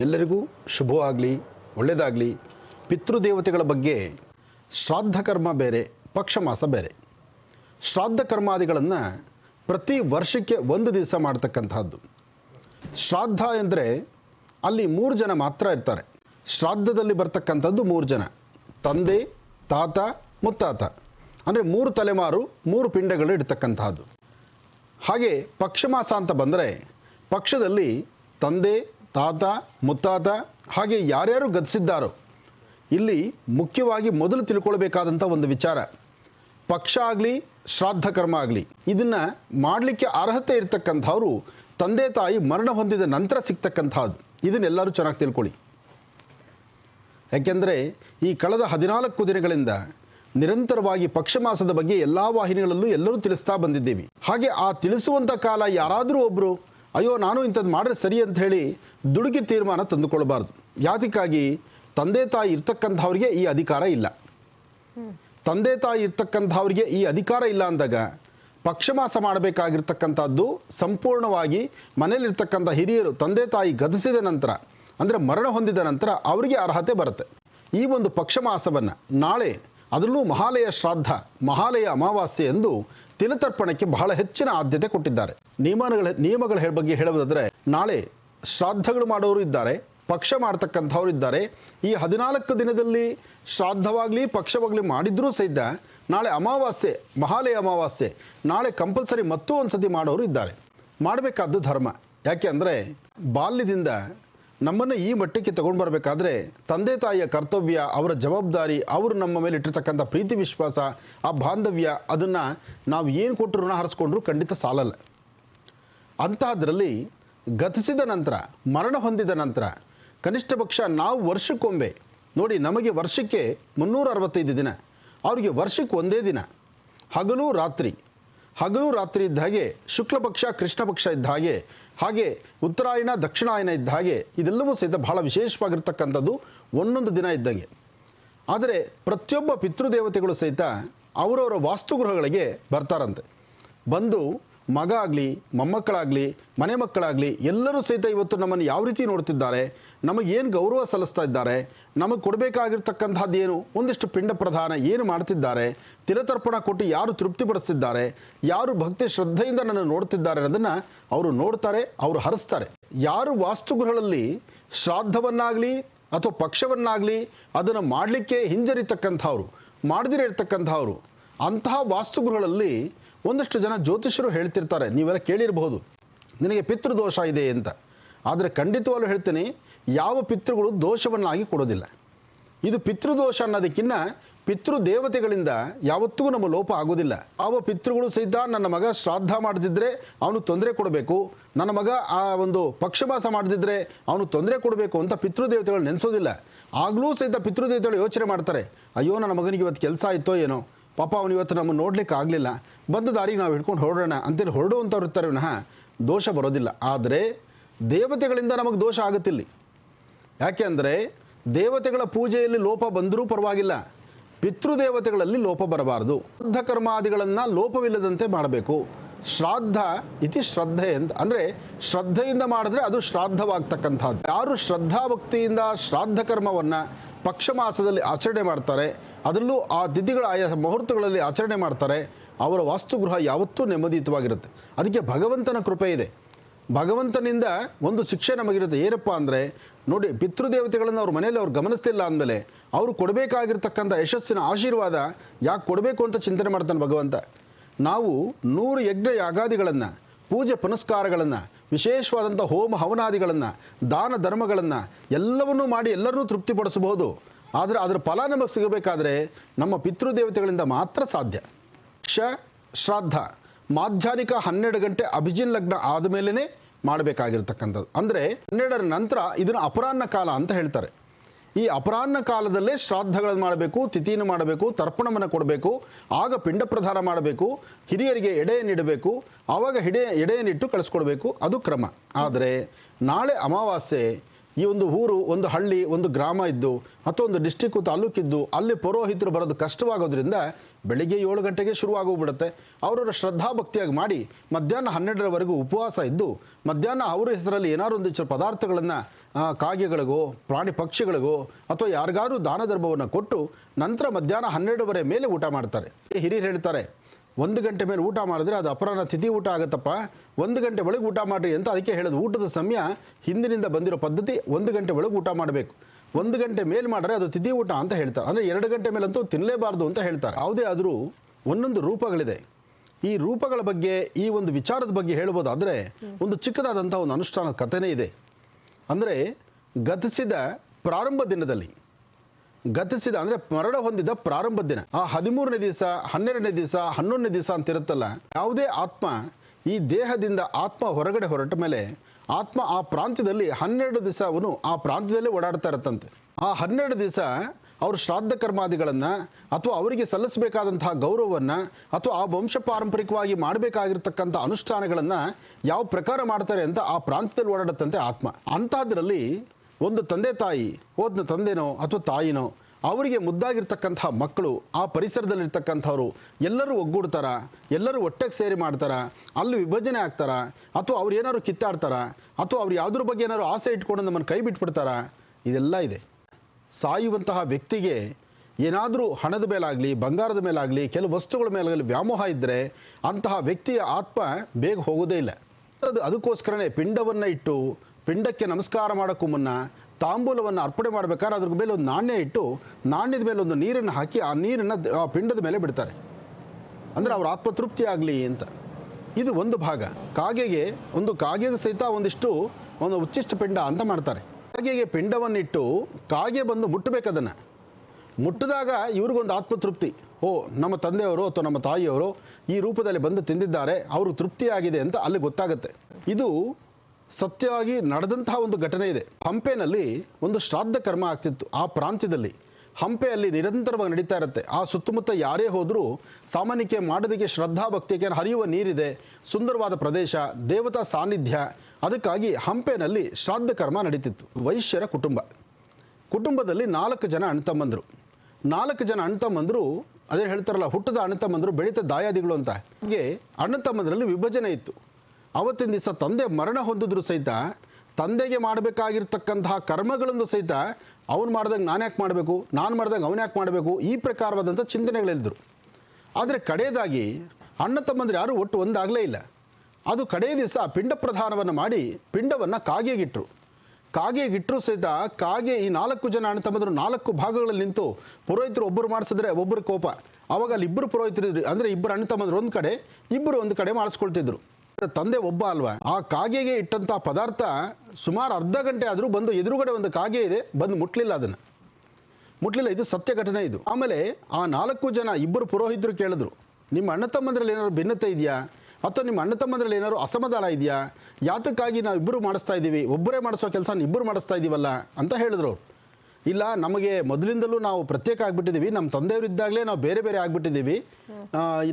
ಎಲ್ಲರಿಗೂ ಶುಭವಾಗಲಿ, ಒಳ್ಳೆಯದಾಗಲಿ. ಪಿತೃದೇವತೆಗಳ ಬಗ್ಗೆ ಶ್ರಾದ್ದ ಕರ್ಮ ಬೇರೆ ಪಕ್ಷಮಾಸ ಬೇರೆ. ಶ್ರಾದ್ದ ಕರ್ಮಾದಿಗಳನ್ನು ಪ್ರತಿ ವರ್ಷಕ್ಕೆ ಒಂದು ದಿವಸ ಮಾಡ್ತಕ್ಕಂತಹದ್ದು ಶ್ರಾದ್ದ ಎಂದರೆ ಅಲ್ಲಿ ಮೂರು ಜನ ಮಾತ್ರ ಇರ್ತಾರೆ. ಶ್ರಾದ್ದದಲ್ಲಿ ಬರ್ತಕ್ಕಂಥದ್ದು ಮೂರು ಜನ. ತಂದೆ, ತಾತ ಮುತ್ತಾತ. ಅಂದರೆ ಮೂರು ತಲೆಮಾರು, ಮೂರು ಪಿಂಡಗಳು ಇಡ್ತಕ್ಕಂತಹದ್ದು ಹಾಗೆ ಪಕ್ಷಮಾಸ ಅಂತ ಬಂದರೆ ಪಕ್ಷದಲ್ಲಿ ತಂದೆ ತಾತ, ಮುತ್ತಾತ, ಹಾಗೆ ಯಾರ್ಯಾರು ಗತಿಸಿದ್ದಾರೋ ಇಲ್ಲಿ ಮುಖ್ಯವಾಗಿ ಮೊದಲು ತಿಳ್ಕೊಳ್ಬೇಕಾದಂಥ ಒಂದು ವಿಚಾರ. ಪಕ್ಷ ಆಗಲಿ ಶ್ರಾದ್ದ ಕರ್ಮ ಆಗಲಿ, ಇದನ್ನು ಮಾಡಲಿಕ್ಕೆ ಅರ್ಹತೆ ಇರ್ತಕ್ಕಂಥವ್ರು ತಂದೆ ತಾಯಿ ಮರಣ ಹೊಂದಿದ ನಂತರ ಸಿಗ್ತಕ್ಕಂಥದ್ದು ಇದನ್ನೆಲ್ಲರೂ ಚೆನ್ನಾಗಿ ತಿಳ್ಕೊಳ್ಳಿ. ಯಾಕೆಂದರೆ ಈ ಕಳೆದ ಹದಿನಾಲ್ಕು ದಿನಗಳಿಂದ ನಿರಂತರವಾಗಿ ಪಕ್ಷ ಮಾಸದ ಬಗ್ಗೆ ಎಲ್ಲ ವಾಹಿನಿಗಳಲ್ಲೂ ಎಲ್ಲರೂ ತಿಳಿಸ್ತಾ ಬಂದಿದ್ದೀವಿ. ಹಾಗೆ ಆ ತಿಳಿಸುವಂಥ ಕಾಲ ಯಾರಾದರೂ ಒಬ್ಬರು ಅಯ್ಯೋ, ನಾನು ಇಂಥದ್ದು ಮಾಡಿದ್ರೆ ಸರಿ ಅಂತ ಹೇಳಿ ದುಡುಗಿ ತೀರ್ಮಾನ ತಂದುಕೊಳ್ಬಾರ್ದು ಯಾತಕ್ಕಾಗಿ? ತಂದೆ ತಾಯಿ ಇರ್ತಕ್ಕಂಥವ್ರಿಗೆ ಈ ಅಧಿಕಾರ ಇಲ್ಲ. ತಂದೆ ತಾಯಿ ಇರ್ತಕ್ಕಂಥವ್ರಿಗೆ ಈ ಅಧಿಕಾರ ಇಲ್ಲ ಅಂದಾಗ ಪಕ್ಷಮಾಸ ಮಾಡಬೇಕಾಗಿರ್ತಕ್ಕಂಥದ್ದು ಸಂಪೂರ್ಣವಾಗಿ ಮನೇಲಿರ್ತಕ್ಕಂಥ ಹಿರಿಯರು, ತಂದೆ ತಾಯಿ ಗದಿಸಿದ ನಂತರ, ಅಂದರೆ ಮರಣ ಹೊಂದಿದ ನಂತರ ಅವರಿಗೆ ಅರ್ಹತೆ ಬರುತ್ತೆ. ಈ ಒಂದು ಪಕ್ಷಮಾಸವನ್ನು ನಾಳೆ ಅದರಲ್ಲೂ ಮಹಾಲಯ ಶ್ರಾದ್ದ, ಮಹಾಲಯ ಅಮಾವಾಸ್ಯೆ ಎಂದು ತಿಲತರ್ಪಣಕ್ಕೆ ಬಹಳ ಹೆಚ್ಚಿನ ಆದ್ಯತೆ ಕೊಟ್ಟಿದ್ದಾರೆ. ನಿಯಮಗಳ ನಿಯಮಗಳ ಬಗ್ಗೆ ಹೇಳುವುದಾದರೆ, ನಾಳೆ ಶ್ರಾದ್ದಗಳು ಮಾಡೋರು ಇದ್ದಾರೆ, ಪಕ್ಷ ಮಾಡ್ತಕ್ಕಂಥವ್ರು ಇದ್ದಾರೆ. ಈ ಹದಿನಾಲ್ಕು ದಿನದಲ್ಲಿ ಶ್ರಾದ್ದವಾಗಲಿ ಪಕ್ಷವಾಗಲಿ ಮಾಡಿದ್ರೂ ಸಹಿತ ನಾಳೆ ಅಮಾವಾಸ್ಯೆ, ಮಹಾಲಯ ಅಮಾವಾಸ್ಯೆ, ನಾಳೆ ಕಂಪಲ್ಸರಿ ಮತ್ತೂ ಒಂದು ಸತಿ ಮಾಡೋರು ಇದ್ದಾರೆ. ಮಾಡಬೇಕಾದ್ದು ಧರ್ಮ. ಯಾಕೆ ಅಂದರೆ, ಬಾಲ್ಯದಿಂದ ನಮ್ಮನ್ನು ಈ ಮಟ್ಟಕ್ಕೆ ತಗೊಂಡು ಬರಬೇಕಾದ್ರೆ ತಂದೆ ತಾಯಿಯ ಕರ್ತವ್ಯ, ಅವರ ಜವಾಬ್ದಾರಿ, ಅವರು ನಮ್ಮ ಮೇಲೆ ಇಟ್ಟಿರ್ತಕ್ಕಂಥ ಪ್ರೀತಿ ವಿಶ್ವಾಸ, ಆ ಬಾಂಧವ್ಯ, ಅದನ್ನು ನಾವು ಏನು ಕೊಟ್ಟರು ಋಣ ಹರಿಸ್ಕೊಂಡ್ರು ಖಂಡಿತ ಸಾಲಲ್ಲ. ಅಂತಹದ್ರಲ್ಲಿ ಗತಿಸಿದ ನಂತರ, ಮರಣ ಹೊಂದಿದ ನಂತರ, ಕನಿಷ್ಠ ಪಕ್ಷ ನಾವು ವರ್ಷಕ್ಕೊಮ್ಮೆ, ನೋಡಿ ನಮಗೆ ವರ್ಷಕ್ಕೆ ಮುನ್ನೂರ ಅರವತ್ತೈದು ದಿನ, ಅವರಿಗೆ ವರ್ಷಕ್ಕೆ ಒಂದೇ ದಿನ, ಹಗಲು ರಾತ್ರಿ ಹಗಲು ರಾತ್ರಿ ಇದ್ದ ಹಾಗೆ ಶುಕ್ಲ ಪಕ್ಷ, ಕೃಷ್ಣ ಪಕ್ಷ ಇದ್ದ ಹಾಗೆ ಹಾಗೆ ಉತ್ತರಾಯಣ, ದಕ್ಷಿಣಾಯನ ಇದ್ದ ಹಾಗೆ ಇದೆಲ್ಲವೂ ಸಹಿತ ಬಹಳ ವಿಶೇಷವಾಗಿರ್ತಕ್ಕಂಥದ್ದು ಒಂದೊಂದು ದಿನ ಇದ್ದಂಗೆ. ಆದರೆ ಪ್ರತಿಯೊಬ್ಬ ಪಿತೃದೇವತೆಗಳು ಸಹಿತ ಅವರವರ ವಾಸ್ತುಗೃಹಗಳಿಗೆ ಬರ್ತಾರಂತೆ. ಬಂದು ಮಗ ಆಗಲಿ, ಮೊಮ್ಮಕ್ಕಳಾಗಲಿ, ಮನೆ ಮಕ್ಕಳಾಗಲಿ, ಎಲ್ಲರೂ ಸಹಿತ ಇವತ್ತು ನಮ್ಮನ್ನು ಯಾವ ರೀತಿ ನೋಡ್ತಿದ್ದಾರೆ ನಮಗೇನು ಗೌರವ ಸಲ್ಲಿಸ್ತಾ ಇದ್ದಾರೆ, ನಮಗೆ ಕೊಡಬೇಕಾಗಿರ್ತಕ್ಕಂಥದ್ದು ಏನು, ಒಂದಿಷ್ಟು ಪಿಂಡ ಪ್ರಧಾನ ಏನು ಮಾಡ್ತಿದ್ದಾರೆ ತಿಲತರ್ಪಣ ಕೊಟ್ಟು ಯಾರು ತೃಪ್ತಿಪಡಿಸ್ತಿದ್ದಾರೆ ಯಾರು ಭಕ್ತಿ ಶ್ರದ್ಧೆಯಿಂದ ನನ್ನ ನೋಡ್ತಿದ್ದಾರೆ ಅನ್ನೋದನ್ನು ಅವರು ನೋಡ್ತಾರೆ, ಅವರು ಹರಿಸ್ತಾರೆ. ಯಾರು ವಾಸ್ತುಗೃಹಗಳಲ್ಲಿ ಶ್ರಾದ್ದವನ್ನಾಗಲಿ ಅಥವಾ ಪಕ್ಷವನ್ನಾಗಲಿ ಅದನ್ನು ಮಾಡಲಿಕ್ಕೆ ಹಿಂಜರಿತಕ್ಕಂಥವ್ರು ಮಾಡದಿರೇ ಇರ್ತಕ್ಕಂಥವ್ರು ಅಂತಹ ವಾಸ್ತುಗೃಹಗಳಲ್ಲಿ ಒಂದಷ್ಟು ಜನ ಜ್ಯೋತಿಷರು ಹೇಳ್ತಿರ್ತಾರೆ, ನೀವೆಲ್ಲ ಕೇಳಿರಬಹುದು, ನಿನಗೆ ಪಿತೃದೋಷ ಇದೆ ಅಂತ. ಆದರೆ ಖಂಡಿತವಾಗ್ಲೂ ಹೇಳ್ತೀನಿ, ಯಾವ ಪಿತೃಗಳು ದೋಷವನ್ನಾಗಿ ಕೊಡೋದಿಲ್ಲ. ಇದು ಪಿತೃದೋಷ ಅನ್ನೋದಕ್ಕಿಂತ ಪಿತೃ ದೇವತೆಗಳಿಂದ ಯಾವತ್ತೂ ನಮ್ಮ ಲೋಪ ಆಗೋದಿಲ್ಲ. ಯಾವ ಪಿತೃಗಳು ಸಹಿತ ನನ್ನ ಮಗ ಶ್ರಾದ್ದ ಮಾಡದಿದ್ರೆ ಅವನು ತೊಂದರೆ ಕೊಡಬೇಕು, ನನ್ನ ಮಗ ಆ ಒಂದು ಪಕ್ಷಭಾಸ ಮಾಡದಿದ್ರೆ ಅವನು ತೊಂದರೆ ಕೊಡಬೇಕು ಅಂತ ಪಿತೃದೇವತೆಗಳು ನೆನೆಸೋದಿಲ್ಲ. ಆಗಲೂ ಸಹಿತ ಪಿತೃದೇವತೆಗಳು ಯೋಚನೆ ಮಾಡ್ತಾರೆ, ಅಯ್ಯೋ, ನನ್ನ ಮಗನಿಗೆ ಇವತ್ತು ಕೆಲಸ ಆಯ್ತೋ ಏನೋ? ಪಾಪ ಅವನು ಇವತ್ತು ನಮ್ಮನ್ನು ನೋಡ್ಲಿಕ್ಕೆ ಆಗಲಿಲ್ಲ. ಬಂದ ದಾರಿಗೆ ನಾವು ಹಿಡ್ಕೊಂಡು ಹೊರಡೋಣ ಅಂತೇಳಿ ಹೊರಡುವಂಥವ್ರು ಇರ್ತಾರೆ ವಿನಃ ದೋಷ ಬರೋದಿಲ್ಲ. ಆದರೆ ದೇವತೆಗಳಿಂದ ನಮಗೆ ದೋಷ ಆಗುತ್ತಿಲ್ಲ. ಯಾಕೆ ಅಂದರೆ ದೇವತೆಗಳ ಪೂಜೆಯಲ್ಲಿ ಲೋಪ ಬಂದರೂ ಪರವಾಗಿಲ್ಲ. ಪಿತೃದೇವತೆಗಳಲ್ಲಿ ಲೋಪ ಬರಬಾರದು. ಶುದ್ಧ ಕರ್ಮಾದಿಗಳನ್ನು ಲೋಪವಿಲ್ಲದಂತೆ ಮಾಡಬೇಕು. ಶ್ರಾದ್ದ ಇತಿ ಶ್ರದ್ಧೆ ಅಂತ ಅಂದರೆ ಶ್ರದ್ಧೆಯಿಂದ ಮಾಡಿದ್ರೆ ಅದು ಶ್ರಾದ್ದವಾಗ್ತಕ್ಕಂಥದ್ದು ಯಾರು ಶ್ರದ್ಧಾ ಭಕ್ತಿಯಿಂದ ಶ್ರಾದ್ದ ಕರ್ಮವನ್ನು ಪಕ್ಷ ಮಾಸದಲ್ಲಿ ಆಚರಣೆ ಮಾಡ್ತಾರೆ ಅದರಲ್ಲೂ ಆ ತಿಥಿಗಳ ಆಯಾ ಮುಹೂರ್ತಗಳಲ್ಲಿ ಆಚರಣೆ ಮಾಡ್ತಾರೆ. ಅವರ ವಾಸ್ತುಗೃಹ ಯಾವತ್ತೂ ನೆಮ್ಮದಿಯುತವಾಗಿರುತ್ತೆ. ಅದಕ್ಕೆ ಭಗವಂತನ ಕೃಪೆ ಇದೆ. ಭಗವಂತನಿಂದ ಒಂದು ಶಿಕ್ಷೆ ನಮಗಿರುತ್ತೆ. ಏನಪ್ಪ ಅಂದರೆ, ನೋಡಿ, ಪಿತೃದೇವತೆಗಳನ್ನು ಅವ್ರ ಮನೆಯಲ್ಲಿ ಅವ್ರು ಗಮನಿಸ್ತಿಲ್ಲ ಅಂದಮೇಲೆ ಅವರು ಕೊಡಬೇಕಾಗಿರ್ತಕ್ಕಂಥ ಯಶಸ್ಸಿನ ಆಶೀರ್ವಾದ ಯಾಕೆ ಕೊಡಬೇಕು ಅಂತ ಚಿಂತನೆ ಮಾಡ್ತಾನೆ ಭಗವಂತ. ನಾವು ನೂರು ಯಜ್ಞ ಯಾಗಾದಿಗಳನ್ನು, ಪೂಜೆ ಪುನಸ್ಕಾರಗಳನ್ನು, ವಿಶೇಷವಾದಂಥ ಹೋಮ ಹವನಾದಿಗಳನ್ನು, ದಾನ ಧರ್ಮಗಳನ್ನು ಎಲ್ಲವನ್ನೂ ಮಾಡಿ ಎಲ್ಲರನ್ನೂ ತೃಪ್ತಿಪಡಿಸಬಹುದು. ಆದರೆ ಅದರ ಫಲ ನಮಗೆ ಸಿಗಬೇಕಾದ್ರೆ ನಮ್ಮ ಪಿತೃದೇವತೆಗಳಿಂದ ಮಾತ್ರ ಸಾಧ್ಯ. ಕ್ಷ ಶ್ರಾದ್ದ ಮಾಧ್ಯಾನಿಕ ಹನ್ನೆರಡು ಗಂಟೆ ಅಭಿಜಿನ್ ಲಗ್ನ ಆದಮೇಲೆ ಮಾಡಬೇಕಾಗಿರ್ತಕ್ಕಂಥದ್ದು. ಅಂದರೆ ಹನ್ನೆರಡರ ನಂತರ ಇದನ್ನು ಅಪರಾಹ್ನ ಕಾಲ ಅಂತ ಹೇಳ್ತಾರೆ. ಈ ಅಪರಾಹ್ನ ಕಾಲದಲ್ಲೇ ಶ್ರಾದ್ದಗಳನ್ನು ಮಾಡಬೇಕು, ತಿಥಿಯನ್ನು ಮಾಡಬೇಕು ತರ್ಪಣವನ್ನು ಕೊಡಬೇಕು, ಆಗ ಪಿಂಡ ಪ್ರಧಾರ ಮಾಡಬೇಕು, ಹಿರಿಯರಿಗೆ ಎಡೆಯನ್ನಿಡಬೇಕು ಆವಾಗ ಹಿಡೆ ಎಡೆಯನ್ನಿಟ್ಟು ಕಳಿಸ್ಕೊಡ್ಬೇಕು. ಅದು ಕ್ರಮ. ಆದರೆ ನಾಳೆ ಅಮಾವಾಸ್ಯೆ ಈ ಒಂದು ಊರು, ಒಂದು ಹಳ್ಳಿ, ಒಂದು ಗ್ರಾಮ ಇದ್ದು ಅಥವಾ ಒಂದು ಡಿಸ್ಟಿಕ್ಕು ತಾಲೂಕಿದ್ದು, ಅಲ್ಲಿ ಪುರೋಹಿತರು ಬರೋದು ಕಷ್ಟವಾಗೋದ್ರಿಂದ ಬೆಳಿಗ್ಗೆ ಏಳು ಗಂಟೆಗೆ ಶುರುವಾಗೋಗ್ಬಿಡುತ್ತೆ. ಅವರವರ ಶ್ರದ್ಧಾಭಕ್ತಿಯಾಗಿ ಮಾಡಿ ಮಧ್ಯಾಹ್ನ ಹನ್ನೆರಡರವರೆಗೂ ಉಪವಾಸ ಇದ್ದು, ಮಧ್ಯಾಹ್ನ ಅವರ ಹೆಸರಲ್ಲಿ ಏನಾದ್ರು ಒಂದಿಷ್ಟು ಪದಾರ್ಥಗಳನ್ನು ಕಾಗೆಗಳಿಗೋ, ಪ್ರಾಣಿ ಪಕ್ಷಿಗಳಿಗೋ ಅಥವಾ ಯಾರಿಗಾದ್ರೂ ದಾನ ಧರ್ಮವನ್ನು ಕೊಟ್ಟು ನಂತರ ಮಧ್ಯಾಹ್ನ ಹನ್ನೆರಡುವರೆ ಮೇಲೆ ಊಟ ಮಾಡ್ತಾರೆ. ಹಿರಿಯರು ಹೇಳ್ತಾರೆ ಒಂದು ಗಂಟೆ ಮೇಲೆ ಊಟ ಮಾಡಿದ್ರೆ ಅದು ಅಪರಾಹ್ನ ತಿಥಿ ಊಟ ಆಗುತ್ತಪ್ಪ. ಒಂದು ಗಂಟೆ ಒಳಗೆ ಊಟ ಮಾಡ್ರಿ ಅಂತ ಅದಕ್ಕೆ ಹೇಳೋದು. ಊಟದ ಸಮಯ ಹಿಂದಿನಿಂದ ಬಂದಿರೋ ಪದ್ಧತಿ ಒಂದು ಗಂಟೆ ಒಳಗೆ ಊಟ ಮಾಡಬೇಕು. ಒಂದು ಗಂಟೆ ಮೇಲೆ ಮಾಡಿದ್ರೆ ಅದು ತಿಥಿ ಊಟ ಅಂತ ಹೇಳ್ತಾರೆ. ಅಂದರೆ ಎರಡು ಗಂಟೆ ಮೇಲಂತೂ ತಿನ್ನಲೇಬಾರ್ದು ಅಂತ ಹೇಳ್ತಾರೆ. ಯಾವುದೇ ಆದರೂ ಒಂದೊಂದು ರೂಪಗಳಿದೆ. ಈ ರೂಪಗಳ ಬಗ್ಗೆ, ಈ ಒಂದು ವಿಚಾರದ ಬಗ್ಗೆ ಹೇಳ್ಬೋದಾದರೆ ಒಂದು ಚಿಕ್ಕದಾದಂಥ ಒಂದು ಅನುಷ್ಠಾನ ಕಥೆನೇ ಇದೆ. ಅಂದರೆ ಗತಿಸಿದ ಪ್ರಾರಂಭ ದಿನದಲ್ಲಿ ಗತಿಸಿದ, ಅಂದ್ರೆ ಮರಣ ಹೊಂದಿದ ಪ್ರಾರಂಭ ದಿನ. ಆ ಹದಿಮೂರನೇ ದಿವಸ, ಹನ್ನೆರಡನೇ ದಿವಸ, ಹನ್ನೊಂದನೇ ದಿವಸ ಅಂತ ಇರುತ್ತಲ್ಲ, ಯಾವುದೇ ಆತ್ಮ ಈ ದೇಹದಿಂದ ಆತ್ಮ ಹೊರಗಡೆ ಹೊರಟ ಮೇಲೆ, ಆತ್ಮ ಆ ಪ್ರಾಂತ್ಯದಲ್ಲಿ ಹನ್ನೆರಡು ದಿವಸ ಅವನು ಆ ಪ್ರಾಂತ್ಯದಲ್ಲಿ ಓಡಾಡ್ತಾ ಇರತ್ತಂತೆ. ಆ ಹನ್ನೆರಡು ದಿವಸ ಅವರು ಶ್ರಾದ್ದ ಕರ್ಮಾದಿಗಳನ್ನ ಅಥವಾ ಅವರಿಗೆ ಸಲ್ಲಿಸಬೇಕಾದಂತಹ ಗೌರವವನ್ನ ಅಥವಾ ಆ ವಂಶ ಪಾರಂಪರಿಕವಾಗಿ ಮಾಡಬೇಕಾಗಿರ್ತಕ್ಕಂಥ ಅನುಷ್ಠಾನಗಳನ್ನ ಯಾವ ಪ್ರಕಾರ ಮಾಡ್ತಾರೆ ಅಂತ ಆ ಪ್ರಾಂತ್ಯದಲ್ಲಿ ಓಡಾಡುತ್ತಂತೆ ಆತ್ಮ. ಅಂತಹದ್ರಲ್ಲಿ ಒಂದು ತಂದೆ ತಾಯಿ, ಹೋದ್ನ ತಂದೆನೋ ಅಥವಾ ತಾಯಿನೋ, ಅವರಿಗೆ ಮುದ್ದಾಗಿರ್ತಕ್ಕಂಥ ಮಕ್ಕಳು, ಆ ಪರಿಸರದಲ್ಲಿರ್ತಕ್ಕಂಥವ್ರು, ಎಲ್ಲರೂ ಒಗ್ಗೂಡ್ತಾರ, ಎಲ್ಲರೂ ಒಟ್ಟಿಗೆ ಸೇರಿ ಮಾಡ್ತಾರ, ಅಲ್ಲಿ ವಿಭಜನೆ ಆಗ್ತಾರ, ಅಥವಾ ಅವ್ರು ಏನಾದ್ರು ಕಿತ್ತಾಡ್ತಾರ, ಅಥವಾ ಅವ್ರು ಯಾವುದ್ರ ಬಗ್ಗೆ ಏನಾದ್ರು ಆಸೆ ಇಟ್ಕೊಂಡು ನಮ್ಮನ್ನು ಕೈ ಬಿಟ್ಬಿಡ್ತಾರ, ಇದೆಲ್ಲ ಇದೆ. ಸಾಯುವಂತಹ ವ್ಯಕ್ತಿಗೆ ಏನಾದರೂ ಹಣದ ಮೇಲಾಗಲಿ, ಬಂಗಾರದ ಮೇಲಾಗಲಿ, ಕೆಲವು ವಸ್ತುಗಳ ಮೇಲಾಗಲಿ ವ್ಯಾಮೋಹ ಇದ್ದರೆ ಅಂತಹ ವ್ಯಕ್ತಿಯ ಆತ್ಮ ಬೇಗ ಹೋಗೋದೇ ಇಲ್ಲ. ಅದು ಅದಕ್ಕೋಸ್ಕರನೇ ಪಿಂಡವನ್ನು ಇಟ್ಟು ಪಿಂಡಕ್ಕೆ ನಮಸ್ಕಾರ ಮಾಡೋಕ್ಕೂ ಮುನ್ನ ತಾಂಬೂಲವನ್ನು ಅರ್ಪಣೆ ಮಾಡಬೇಕಾದ್ರೆ ಅದ್ರ ಮೇಲೆ ಒಂದು ನಾಣ್ಯ ಇಟ್ಟು ನಾಣ್ಯದ ಮೇಲೆ ಒಂದು ನೀರನ್ನು ಹಾಕಿ ಆ ನೀರನ್ನು ಆ ಪಿಂಡದ ಮೇಲೆ ಬಿಡ್ತಾರೆ. ಅಂದರೆ ಅವರು ಆತ್ಮತೃಪ್ತಿ ಆಗಲಿ ಅಂತ. ಇದು ಒಂದು ಭಾಗ. ಕಾಗೆಗೆ ಒಂದು ಕಾಗೆಗೆ ಸಹಿತ ಒಂದಿಷ್ಟು ಒಂದು ಉಚ್ಚಿಷ್ಟ ಪಿಂಡ ಅಂತ ಮಾಡ್ತಾರೆ. ಕಾಗೆಗೆ ಪಿಂಡವನ್ನಿಟ್ಟು ಕಾಗೆ ಬಂದು ಮುಟ್ಟಬೇಕದನ್ನು ಮುಟ್ಟಿದಾಗ ಇವ್ರಿಗೊಂದು ಆತ್ಮತೃಪ್ತಿ. ಓ, ನಮ್ಮ ತಂದೆಯವರು ಅಥವಾ ನಮ್ಮ ತಾಯಿಯವರು ಈ ರೂಪದಲ್ಲಿ ಬಂದು ತಿಂದಿದ್ದಾರೆ ಅವರು ತೃಪ್ತಿಯಾಗಿದೆ ಅಂತ ಅಲ್ಲಿ ಗೊತ್ತಾಗುತ್ತೆ. ಇದು ಸತ್ಯವಾಗಿ ನಡೆದಂತಹ ಒಂದು ಘಟನೆ ಇದೆ. ಹಂಪೆನಲ್ಲಿ ಒಂದು ಶ್ರಾದ್ದ ಕರ್ಮ ಆಗ್ತಿತ್ತು. ಆ ಪ್ರಾಂತ್ಯದಲ್ಲಿ ಹಂಪೆಯಲ್ಲಿ ನಿರಂತರವಾಗಿ ನಡೀತಾ ಇರುತ್ತೆ. ಆ ಸುತ್ತಮುತ್ತ ಯಾರೇ ಹೋದರೂ ಸಾಮಾನ್ಯಕ್ಕೆ ಮಾಡೋದಕ್ಕೆ ಶ್ರದ್ಧಾ ಭಕ್ತಿಗೆ ಹರಿಯುವ ನೀರಿದೆ. ಸುಂದರವಾದ ಪ್ರದೇಶ, ದೇವತಾ ಸಾನ್ನಿಧ್ಯ. ಅದಕ್ಕಾಗಿ ಹಂಪೆನಲ್ಲಿ ಶ್ರಾದ್ದ ಕರ್ಮ ನಡೀತಿತ್ತು. ವೈಶ್ಯರ ಕುಟುಂಬ. ಕುಟುಂಬದಲ್ಲಿ ನಾಲ್ಕು ಜನ ಅಣ್ತಮ್ಮಂದರು. ನಾಲ್ಕು ಜನ ಅಣ್ತಮ್ಮಂದರು, ಅದೇ ಹೇಳ್ತಾರಲ್ಲ, ಹುಟ್ಟದ ಅಣ್ಣತಮ್ಮಂದರು ಬೆಳೀತ ದಾಯಾದಿಗಳು ಅಂತ. ಹಾಗೆ ಅಣ್ಣತಮ್ಮಂದರಲ್ಲಿ ವಿಭಜನೆ ಇತ್ತು. ಅವತ್ತಿನ ದಿವಸ ತಂದೆ ಮರಣ ಹೊಂದಿದ್ರು ಸಹಿತ, ತಂದೆಗೆ ಮಾಡಬೇಕಾಗಿರ್ತಕ್ಕಂತಹ ಕರ್ಮಗಳನ್ನು ಸಹಿತ ಅವನು ಮಾಡ್ದಂಗೆ ನಾನು ಯಾಕೆ ಮಾಡಬೇಕು, ನಾನು ಮಾಡ್ದಂಗೆ ಅವನು ಯಾಕೆ ಮಾಡಬೇಕು, ಈ ಪ್ರಕಾರವಾದಂಥ ಚಿಂತನೆಗಳಿದ್ರು ಆದರೆ ಕಡೆಯದಾಗಿ ಅಣ್ಣ ತಮ್ಮಂದ್ರೆ ಯಾರೂ ಒಟ್ಟು ಒಂದಾಗಲೇ ಇಲ್ಲ. ಅದು ಕಡೆಯ ದಿವಸ ಪಿಂಡ ಪ್ರಧಾನವನ್ನು ಮಾಡಿ ಪಿಂಡವನ್ನು ಕಾಗೆಗಿಟ್ರು. ಕಾಗೆಗಿಟ್ಟರು ಸಹಿತ ಕಾಗೆ ಈ ನಾಲ್ಕು ಜನ ಅಣ್ಣ ತಮ್ಮಂದ್ರು ನಾಲ್ಕು ಭಾಗಗಳಲ್ಲಿ ನಿಂತು ಪುರೋಹಿತರು ಒಬ್ಬರು ಮಾಡಿಸಿದ್ರೆ ಒಬ್ಬರು ಕೋಪ. ಅವಾಗ ಅಲ್ಲಿ ಇಬ್ಬರು ಪುರೋಹಿತರು ಅಂದರೆ ಅಂದ್ರೆ ಇಬ್ಬರು ಅಣ್ಣ ತಮ್ಮಂದ್ರು ಒಂದು ಕಡೆ ಇಬ್ಬರು ಒಂದು ಕಡೆ ಮಾಡಿಸ್ಕೊಳ್ತಿದ್ರು. ತಂದೆ ಒಬ್ಬ ಅಲ್ವಾ? ಆ ಕಾಗೆಗೆ ಇಟ್ಟಂತ ಪದಾರ್ಥ ಸುಮಾರು ಅರ್ಧ ಗಂಟೆ ಆದರೂ ಬಂದು ಎದುರುಗಡೆ ಒಂದು ಕಾಗೆ ಇದೆ, ಬಂದು ಮುಟ್ಲಿಲ್ಲ ಅದನ್ನ. ಮುಟ್ಲಿಲ್ಲ, ಇದು ಸತ್ಯ ಘಟನೆ ಇದು. ಆಮೇಲೆ ಆ ನಾಲ್ಕು ಜನ ಇಬ್ಬರು ಪುರೋಹಿತರು ಕೇಳಿದ್ರು, ನಿಮ್ಮ ಅಣ್ಣ ತಮ್ಮಂದ್ರಲ್ಲಿ ಏನಾದ್ರು ಭಿನ್ನತೆ ಇದೆಯಾ? ಅಥವಾ ನಿಮ್ಮ ಅಣ್ಣ ತಮ್ಮಂದ್ರಲ್ಲಿ ಏನಾದ್ರು ಅಸಮಾಧಾನ ಇದೆಯಾ? ಯಾತಕ್ಕಾಗಿ ನಾವು ಇಬ್ಬರು ಮಾಡಿಸ್ತಾ ಇದ್ದೀವಿ ಒಬ್ಬರೇ ಮಾಡಿಸೋ ಕೆಲಸ ಇಬ್ಬರು ಮಾಡಿಸ್ತಾ ಇದ್ದೀವಲ್ಲ ಅಂತ ಹೇಳಿದ್ರು ಇಲ್ಲ, ನಮಗೆ ಮೊದಲಿಂದಲೂ ನಾವು ಪ್ರತ್ಯೇಕ ಆಗ್ಬಿಟ್ಟಿದ್ದೀವಿ. ನಮ್ಮ ತಂದೆಯವರಿದ್ದಾಗಲೇ ನಾವು ಬೇರೆ ಬೇರೆ ಆಗ್ಬಿಟ್ಟಿದ್ದೀವಿ.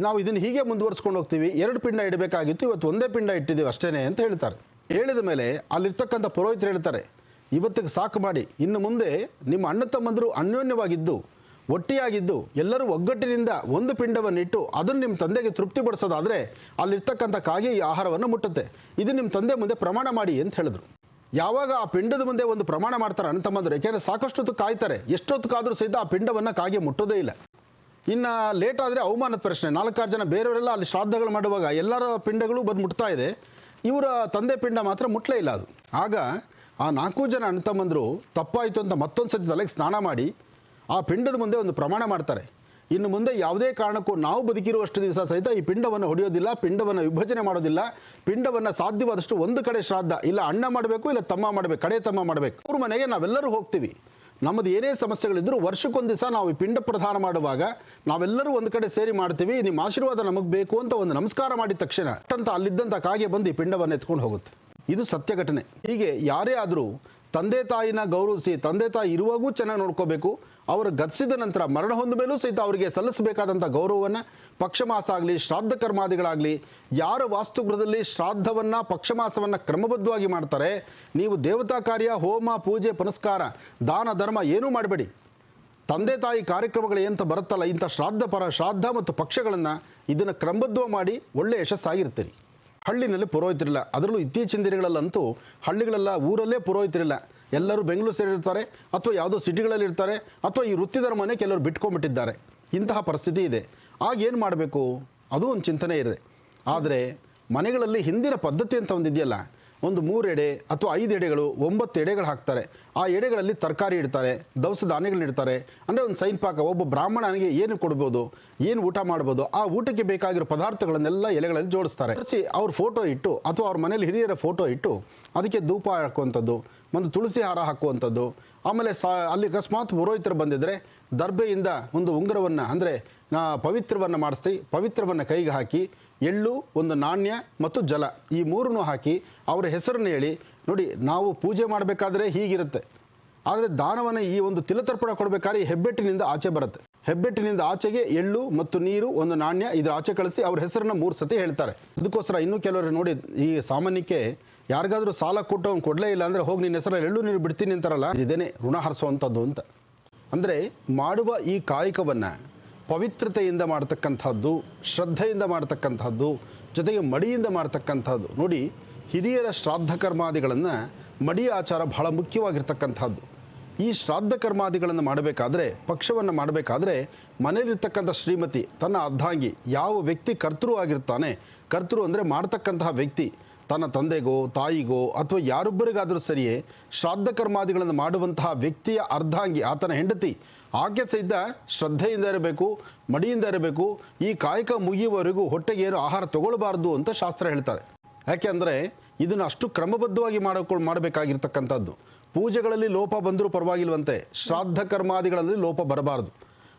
ನಾವು ಇದನ್ನು ಹೀಗೆ ಮುಂದುವರ್ಸ್ಕೊಂಡು ಹೋಗ್ತೀವಿ. ಎರಡು ಪಿಂಡ ಇಡಬೇಕಾಗಿತ್ತು, ಇವತ್ತು ಒಂದೇ ಪಿಂಡ ಇಟ್ಟಿದ್ದೀವಿ ಅಷ್ಟೇನೆ ಅಂತ ಹೇಳ್ತಾರೆ. ಹೇಳಿದ ಮೇಲೆ ಅಲ್ಲಿರ್ತಕ್ಕಂಥ ಪುರೋಹಿತರು ಹೇಳ್ತಾರೆ, ಇವತ್ತಿಗೆ ಸಾಕು ಮಾಡಿ. ಇನ್ನು ಮುಂದೆ ನಿಮ್ಮ ಅಣ್ಣ ತಮ್ಮಂದರು ಅನ್ಯೋನ್ಯವಾಗಿದ್ದು, ಒಟ್ಟಿಯಾಗಿದ್ದು, ಎಲ್ಲರೂ ಒಗ್ಗಟ್ಟಿನಿಂದ ಒಂದು ಪಿಂಡವನ್ನು ಇಟ್ಟು ಅದನ್ನು ನಿಮ್ಮ ತಂದೆಗೆ ತೃಪ್ತಿಪಡಿಸೋದಾದ್ರೆ ಅಲ್ಲಿರ್ತಕ್ಕಂಥ ಕಾಗೆ ಈ ಆಹಾರವನ್ನು ಮುಟ್ಟುತ್ತೆ. ಇದು ನಿಮ್ಮ ತಂದೆ ಮುಂದೆ ಪ್ರಮಾಣ ಮಾಡಿ ಅಂತ ಹೇಳಿದ್ರು. ಯಾವಾಗ ಆ ಪಿಂಡದ ಮುಂದೆ ಒಂದು ಪ್ರಮಾಣ ಮಾಡ್ತಾರೆ ಅಣ್ಣ ತಮ್ಮಂದ್ರೆ? ಯಾಕೆಂದ್ರೆ ಸಾಕಷ್ಟು ಹೊತ್ತು ಕಾಯ್ತಾರೆ. ಎಷ್ಟೊತ್ತಕ್ಕಾದರೂ ಸಹಿತ ಆ ಪಿಂಡವನ್ನ ಕಾಗೆ ಮುಟ್ಟೋದೇ ಇಲ್ಲ. ಇನ್ನ ಲೇಟ್ ಆದ್ರೆ ಅವಮಾನದ ಪ್ರಶ್ನೆ. ನಾಲ್ಕಾರು ಜನ ಬೇರೆಯವರೆಲ್ಲ ಅಲ್ಲಿ ಶ್ರಾದ್ದಗಳು ಮಾಡುವಾಗ ಎಲ್ಲರ ಪಿಂಡಗಳು ಬಂದು ಮುಟ್ತಾ ಇದೆ. ಇವರ ತಂದೆ ಪಿಂಡ ಮಾತ್ರ ಮುಟ್ಲೇ ಇಲ್ಲ ಅದು. ಆಗ ಆ ನಾಲ್ಕು ಜನ ಅಣ್ಣ ತಪ್ಪಾಯಿತು ಅಂತ ಮತ್ತೊಂದು ಸತಿ ತಲೆಗೆ ಸ್ನಾನ ಮಾಡಿ ಆ ಪಿಂಡದ ಮುಂದೆ ಒಂದು ಪ್ರಮಾಣ ಮಾಡ್ತಾರೆ. ಇನ್ನು ಮುಂದೆ ಯಾವುದೇ ಕಾರಣಕ್ಕೂ ನಾವು ಬದುಕಿರುವಷ್ಟು ದಿವಸ ಸಹಿತ ಈ ಪಿಂಡವನ್ನು ಹೊಡೆಯೋದಿಲ್ಲ, ಪಿಂಡವನ್ನು ವಿಭಜನೆ ಮಾಡೋದಿಲ್ಲ, ಪಿಂಡವನ್ನು ಸಾಧ್ಯವಾದಷ್ಟು ಒಂದು ಕಡೆ ಶ್ರಾದ್ದ, ಇಲ್ಲ ಅಣ್ಣ ಮಾಡಬೇಕು, ಇಲ್ಲ ತಮ್ಮ ಮಾಡಬೇಕು, ಕಡೆ ತಮ್ಮ ಮಾಡಬೇಕು. ಅವ್ರ ಮನೆಗೆ ನಾವೆಲ್ಲರೂ ಹೋಗ್ತೀವಿ. ನಮ್ಮದು ಏನೇ ಸಮಸ್ಯೆಗಳಿದ್ದರೂ ವರ್ಷಕ್ಕೊಂದು ದಿವಸ ನಾವು ಪಿಂಡ ಪ್ರಧಾನ ಮಾಡುವಾಗ ನಾವೆಲ್ಲರೂ ಒಂದು ಕಡೆ ಸೇರಿ ಮಾಡ್ತೀವಿ, ನಿಮ್ಮ ಆಶೀರ್ವಾದ ನಮಗೆ ಬೇಕು ಅಂತ ಒಂದು ನಮಸ್ಕಾರ ಮಾಡಿದ ತಕ್ಷಣ ಅಂತ ಅಲ್ಲಿದ್ದಂಥ ಕಾಗೆ ಬಂದು ಈ ಪಿಂಡವನ್ನು ಎತ್ಕೊಂಡು ಹೋಗುತ್ತೆ. ಇದು ಸತ್ಯ ಘಟನೆ. ಹೀಗೆ ಯಾರೇ ಆದರೂ ತಂದೆ ತಾಯಿನ ಗೌರವಿಸಿ, ತಂದೆ ತಾಯಿ ಇರುವಾಗೂ ಚೆನ್ನಾಗಿ ನೋಡ್ಕೋಬೇಕು. ಅವರು ಗತಿಸಿದ ನಂತರ ಮರಣ ಹೊಂದ ಮೇಲೂ ಸಹಿತ ಅವರಿಗೆ ಸಲ್ಲಿಸಬೇಕಾದಂಥ ಗೌರವವನ್ನು ಪಕ್ಷಮಾಸ ಆಗಲಿ ಶ್ರಾದ್ದ ಕರ್ಮಾದಿಗಳಾಗಲಿ, ಯಾರ ವಾಸ್ತುಗೃಹದಲ್ಲಿ ಶ್ರಾದ್ದವನ್ನು, ಪಕ್ಷಮಾಸವನ್ನು ಕ್ರಮಬದ್ಧವಾಗಿ ಮಾಡ್ತಾರೆ, ನೀವು ದೇವತಾ ಕಾರ್ಯ, ಹೋಮ, ಪೂಜೆ, ಪುನಸ್ಕಾರ, ದಾನ, ಧರ್ಮ ಏನೂ ಮಾಡಬೇಡಿ. ತಂದೆ ತಾಯಿ ಕಾರ್ಯಕ್ರಮಗಳು ಏನಂತ ಬರುತ್ತಲ್ಲ, ಇಂಥ ಶ್ರಾದ್ದ ಪರ, ಶ್ರಾದ್ದ ಮತ್ತು ಪಕ್ಷಗಳನ್ನು ಇದನ್ನು ಕ್ರಮಬದ್ಧ ಮಾಡಿ ಒಳ್ಳೆ ಯಶಸ್ಸಾಗಿರ್ತೀರಿ. ಹಳ್ಳಿನಲ್ಲಿ ಪುರೋಹಿತರಿಲ್ಲ. ಅದರಲ್ಲೂ ಇತ್ತೀಚಿನ ದಿನಗಳಲ್ಲಂತೂ ಹಳ್ಳಿಗಳೆಲ್ಲ ಊರಲ್ಲೇ ಪುರೋಹಿತರಿಲ್ಲ. ಎಲ್ಲರೂ ಬೆಂಗಳೂರು ಸೇರಿರ್ತಾರೆ ಅಥವಾ ಯಾವುದೋ ಸಿಟಿಗಳಲ್ಲಿ ಇರ್ತಾರೆ ಅಥವಾ ಈ ವೃತ್ತಿ ಮನೆ ಕೆಲವರು ಬಿಟ್ಕೊಂಡ್ಬಿಟ್ಟಿದ್ದಾರೆ. ಇಂತಹ ಪರಿಸ್ಥಿತಿ ಇದೆ. ಆಗ ಏನು ಮಾಡಬೇಕು? ಅದು ಒಂದು ಚಿಂತನೆ ಇದೆ. ಆದರೆ ಮನೆಗಳಲ್ಲಿ ಹಿಂದಿನ ಪದ್ಧತಿ ಅಂತ ಒಂದಿದೆಯಲ್ಲ ಒಂದು ಮೂರು ಎಡೆ ಅಥವಾ ಐದು ಎಡೆಗಳು ಒಂಬತ್ತು ಎಡೆಗಳು ಹಾಕ್ತಾರೆ. ಆ ಎಡೆಗಳಲ್ಲಿ ತರಕಾರಿ ಇಡ್ತಾರೆ, ದವಸ ಧಾನ್ಯಗಳನ್ನ ಇಡ್ತಾರೆ. ಅಂದರೆ ಒಂದು ಸೈನ್ ಪಾಕ, ಒಬ್ಬ ಬ್ರಾಹ್ಮಣನಿಗೆ ಏನು ಕೊಡ್ಬೋದು, ಏನು ಊಟ ಮಾಡ್ಬೋದು, ಆ ಊಟಕ್ಕೆ ಬೇಕಾಗಿರೋ ಪದಾರ್ಥಗಳನ್ನೆಲ್ಲ ಎಲೆಗಳಲ್ಲಿ ಜೋಡಿಸ್ತಾರೆ. ಜೋಡಿಸಿ ಅವ್ರ ಫೋಟೋ ಇಟ್ಟು ಅಥವಾ ಅವ್ರ ಮನೇಲಿ ಹಿರಿಯರ ಫೋಟೋ ಇಟ್ಟು ಅದಕ್ಕೆ ಧೂಪ ಹಾಕುವಂಥದ್ದು, ಒಂದು ತುಳಸಿ ಹಾರ ಹಾಕುವಂಥದ್ದು, ಆಮೇಲೆ ಸಾ, ಅಲ್ಲಿ ಅಕಸ್ಮಾತ್ ಪುರೋಹಿತರು ಬಂದಿದ್ದರೆ ದರ್ಬೆಯಿಂದ ಒಂದು ಉಂಗುರವನ್ನು, ಅಂದರೆ ಪವಿತ್ರವನ್ನು ಮಾಡಿಸ್ತಿ, ಪವಿತ್ರವನ್ನು ಕೈಗೆ ಹಾಕಿ ಎಳ್ಳು, ಒಂದು ನಾಣ್ಯ ಮತ್ತು ಜಲ. ಈ ಮೂರನ್ನು ಹಾಕಿ ಅವರ ಹೆಸರನ್ನು ಹೇಳಿ, ನೋಡಿ, ನಾವು ಪೂಜೆ ಮಾಡಬೇಕಾದ್ರೆ ಹೀಗಿರುತ್ತೆ. ಆದರೆ ದಾನವನ್ನು ಈ ಒಂದು ತಿಲತರ್ಪಣ ಕೊಡಬೇಕಾದ್ರೆ ಹೆಬ್ಬೆಟ್ಟಿನಿಂದ ಆಚೆ ಬರುತ್ತೆ. ಹೆಬ್ಬೆಟ್ಟಿನಿಂದ ಆಚೆಗೆ ಎಳ್ಳು ಮತ್ತು ನೀರು, ಒಂದು ನಾಣ್ಯ, ಇದರ ಆಚೆ ಕಳಿಸಿ ಅವ್ರ ಹೆಸರನ್ನು ಮೂರು ಸತಿ ಹೇಳ್ತಾರೆ. ಅದಕ್ಕೋಸ್ಕರ ಇನ್ನೂ ಕೆಲವರು ನೋಡಿ, ಈ ಸಾಮಾನ್ಯಕ್ಕೆ ಯಾರಿಗಾದ್ರೂ ಸಾಲ ಕೊಟ್ಟು ಅವ್ನು ಕೊಡಲೇ ಇಲ್ಲ ಅಂದರೆ ಹೋಗಿ ನಿನ್ನ ಹೆಸರಲ್ಲಿ ಎಳ್ಳು ನೀರು ಬಿಡ್ತೀನಿ ಅಂತಾರಲ್ಲ, ಇದೇನೆ ಋಣ ಹರಿಸುವಂಥದ್ದು ಅಂತ. ಅಂದರೆ ಮಾಡುವ ಈ ಕಾಯಕವನ್ನು ಪವಿತ್ರತೆಯಿಂದ ಮಾಡ್ತಕ್ಕಂಥದ್ದು ಶ್ರದ್ಧೆಯಿಂದ ಮಾಡ್ತಕ್ಕಂಥದ್ದು ಜೊತೆಗೆ ಮಡಿಯಿಂದ ಮಾಡ್ತಕ್ಕಂಥದ್ದು ನೋಡಿ, ಹಿರಿಯರ ಶ್ರಾದ್ದ ಕರ್ಮಾದಿಗಳನ್ನು ಮಡಿ ಆಚಾರ ಬಹಳ ಮುಖ್ಯವಾಗಿರ್ತಕ್ಕಂಥದ್ದು ಈ ಶ್ರಾದ್ದ ಕರ್ಮಾದಿಗಳನ್ನು ಮಾಡಬೇಕಾದ್ರೆ, ಪಕ್ಷವನ್ನು ಮಾಡಬೇಕಾದ್ರೆ, ಮನೆಯಲ್ಲಿರ್ತಕ್ಕಂಥ ಶ್ರೀಮತಿ, ತನ್ನ ಅರ್ಧಾಂಗಿ, ಯಾವ ವ್ಯಕ್ತಿ ಕರ್ತೃ ಆಗಿರ್ತಾನೆ, ಕರ್ತೃ ಅಂದರೆ ಮಾಡ್ತಕ್ಕಂತಹ ವ್ಯಕ್ತಿ, ತನ್ನ ತಂದೆಗೋ, ತಾಯಿಗೋ, ಅಥವಾ ಯಾರೊಬ್ಬರಿಗಾದರೂ ಸರಿಯೇ ಶ್ರಾದ್ದ ಕರ್ಮಾದಿಗಳನ್ನು ಮಾಡುವಂತಹ ವ್ಯಕ್ತಿಯ ಅರ್ಧಾಂಗಿ, ಆತನ ಹೆಂಡತಿ ಸಹಿತ ಶ್ರದ್ಧೆಯಿಂದ ಇರಬೇಕು, ಮಡಿಯಿಂದ ಇರಬೇಕು, ಈ ಕಾಯಕ ಮುಗಿಯುವವರೆಗೂ ಹೊಟ್ಟೆಗೆ ಏನು ಆಹಾರ ತಗೊಳ್ಬಾರ್ದು ಅಂತ ಶಾಸ್ತ್ರ ಹೇಳ್ತಾರೆ. ಯಾಕೆಂದರೆ ಇದನ್ನು ಅಷ್ಟು ಕ್ರಮಬದ್ಧವಾಗಿ ಮಾಡಿಕೊಂಡು ಮಾಡಬೇಕಾಗಿರ್ತಕ್ಕಂಥದ್ದು. ಪೂಜೆಗಳಲ್ಲಿ ಲೋಪ ಬಂದರೂ ಪರವಾಗಿಲ್ವಂತೆ ಶ್ರಾದ್ದ ಕರ್ಮಾದಿಗಳಲ್ಲಿ ಲೋಪ ಬರಬಾರದು.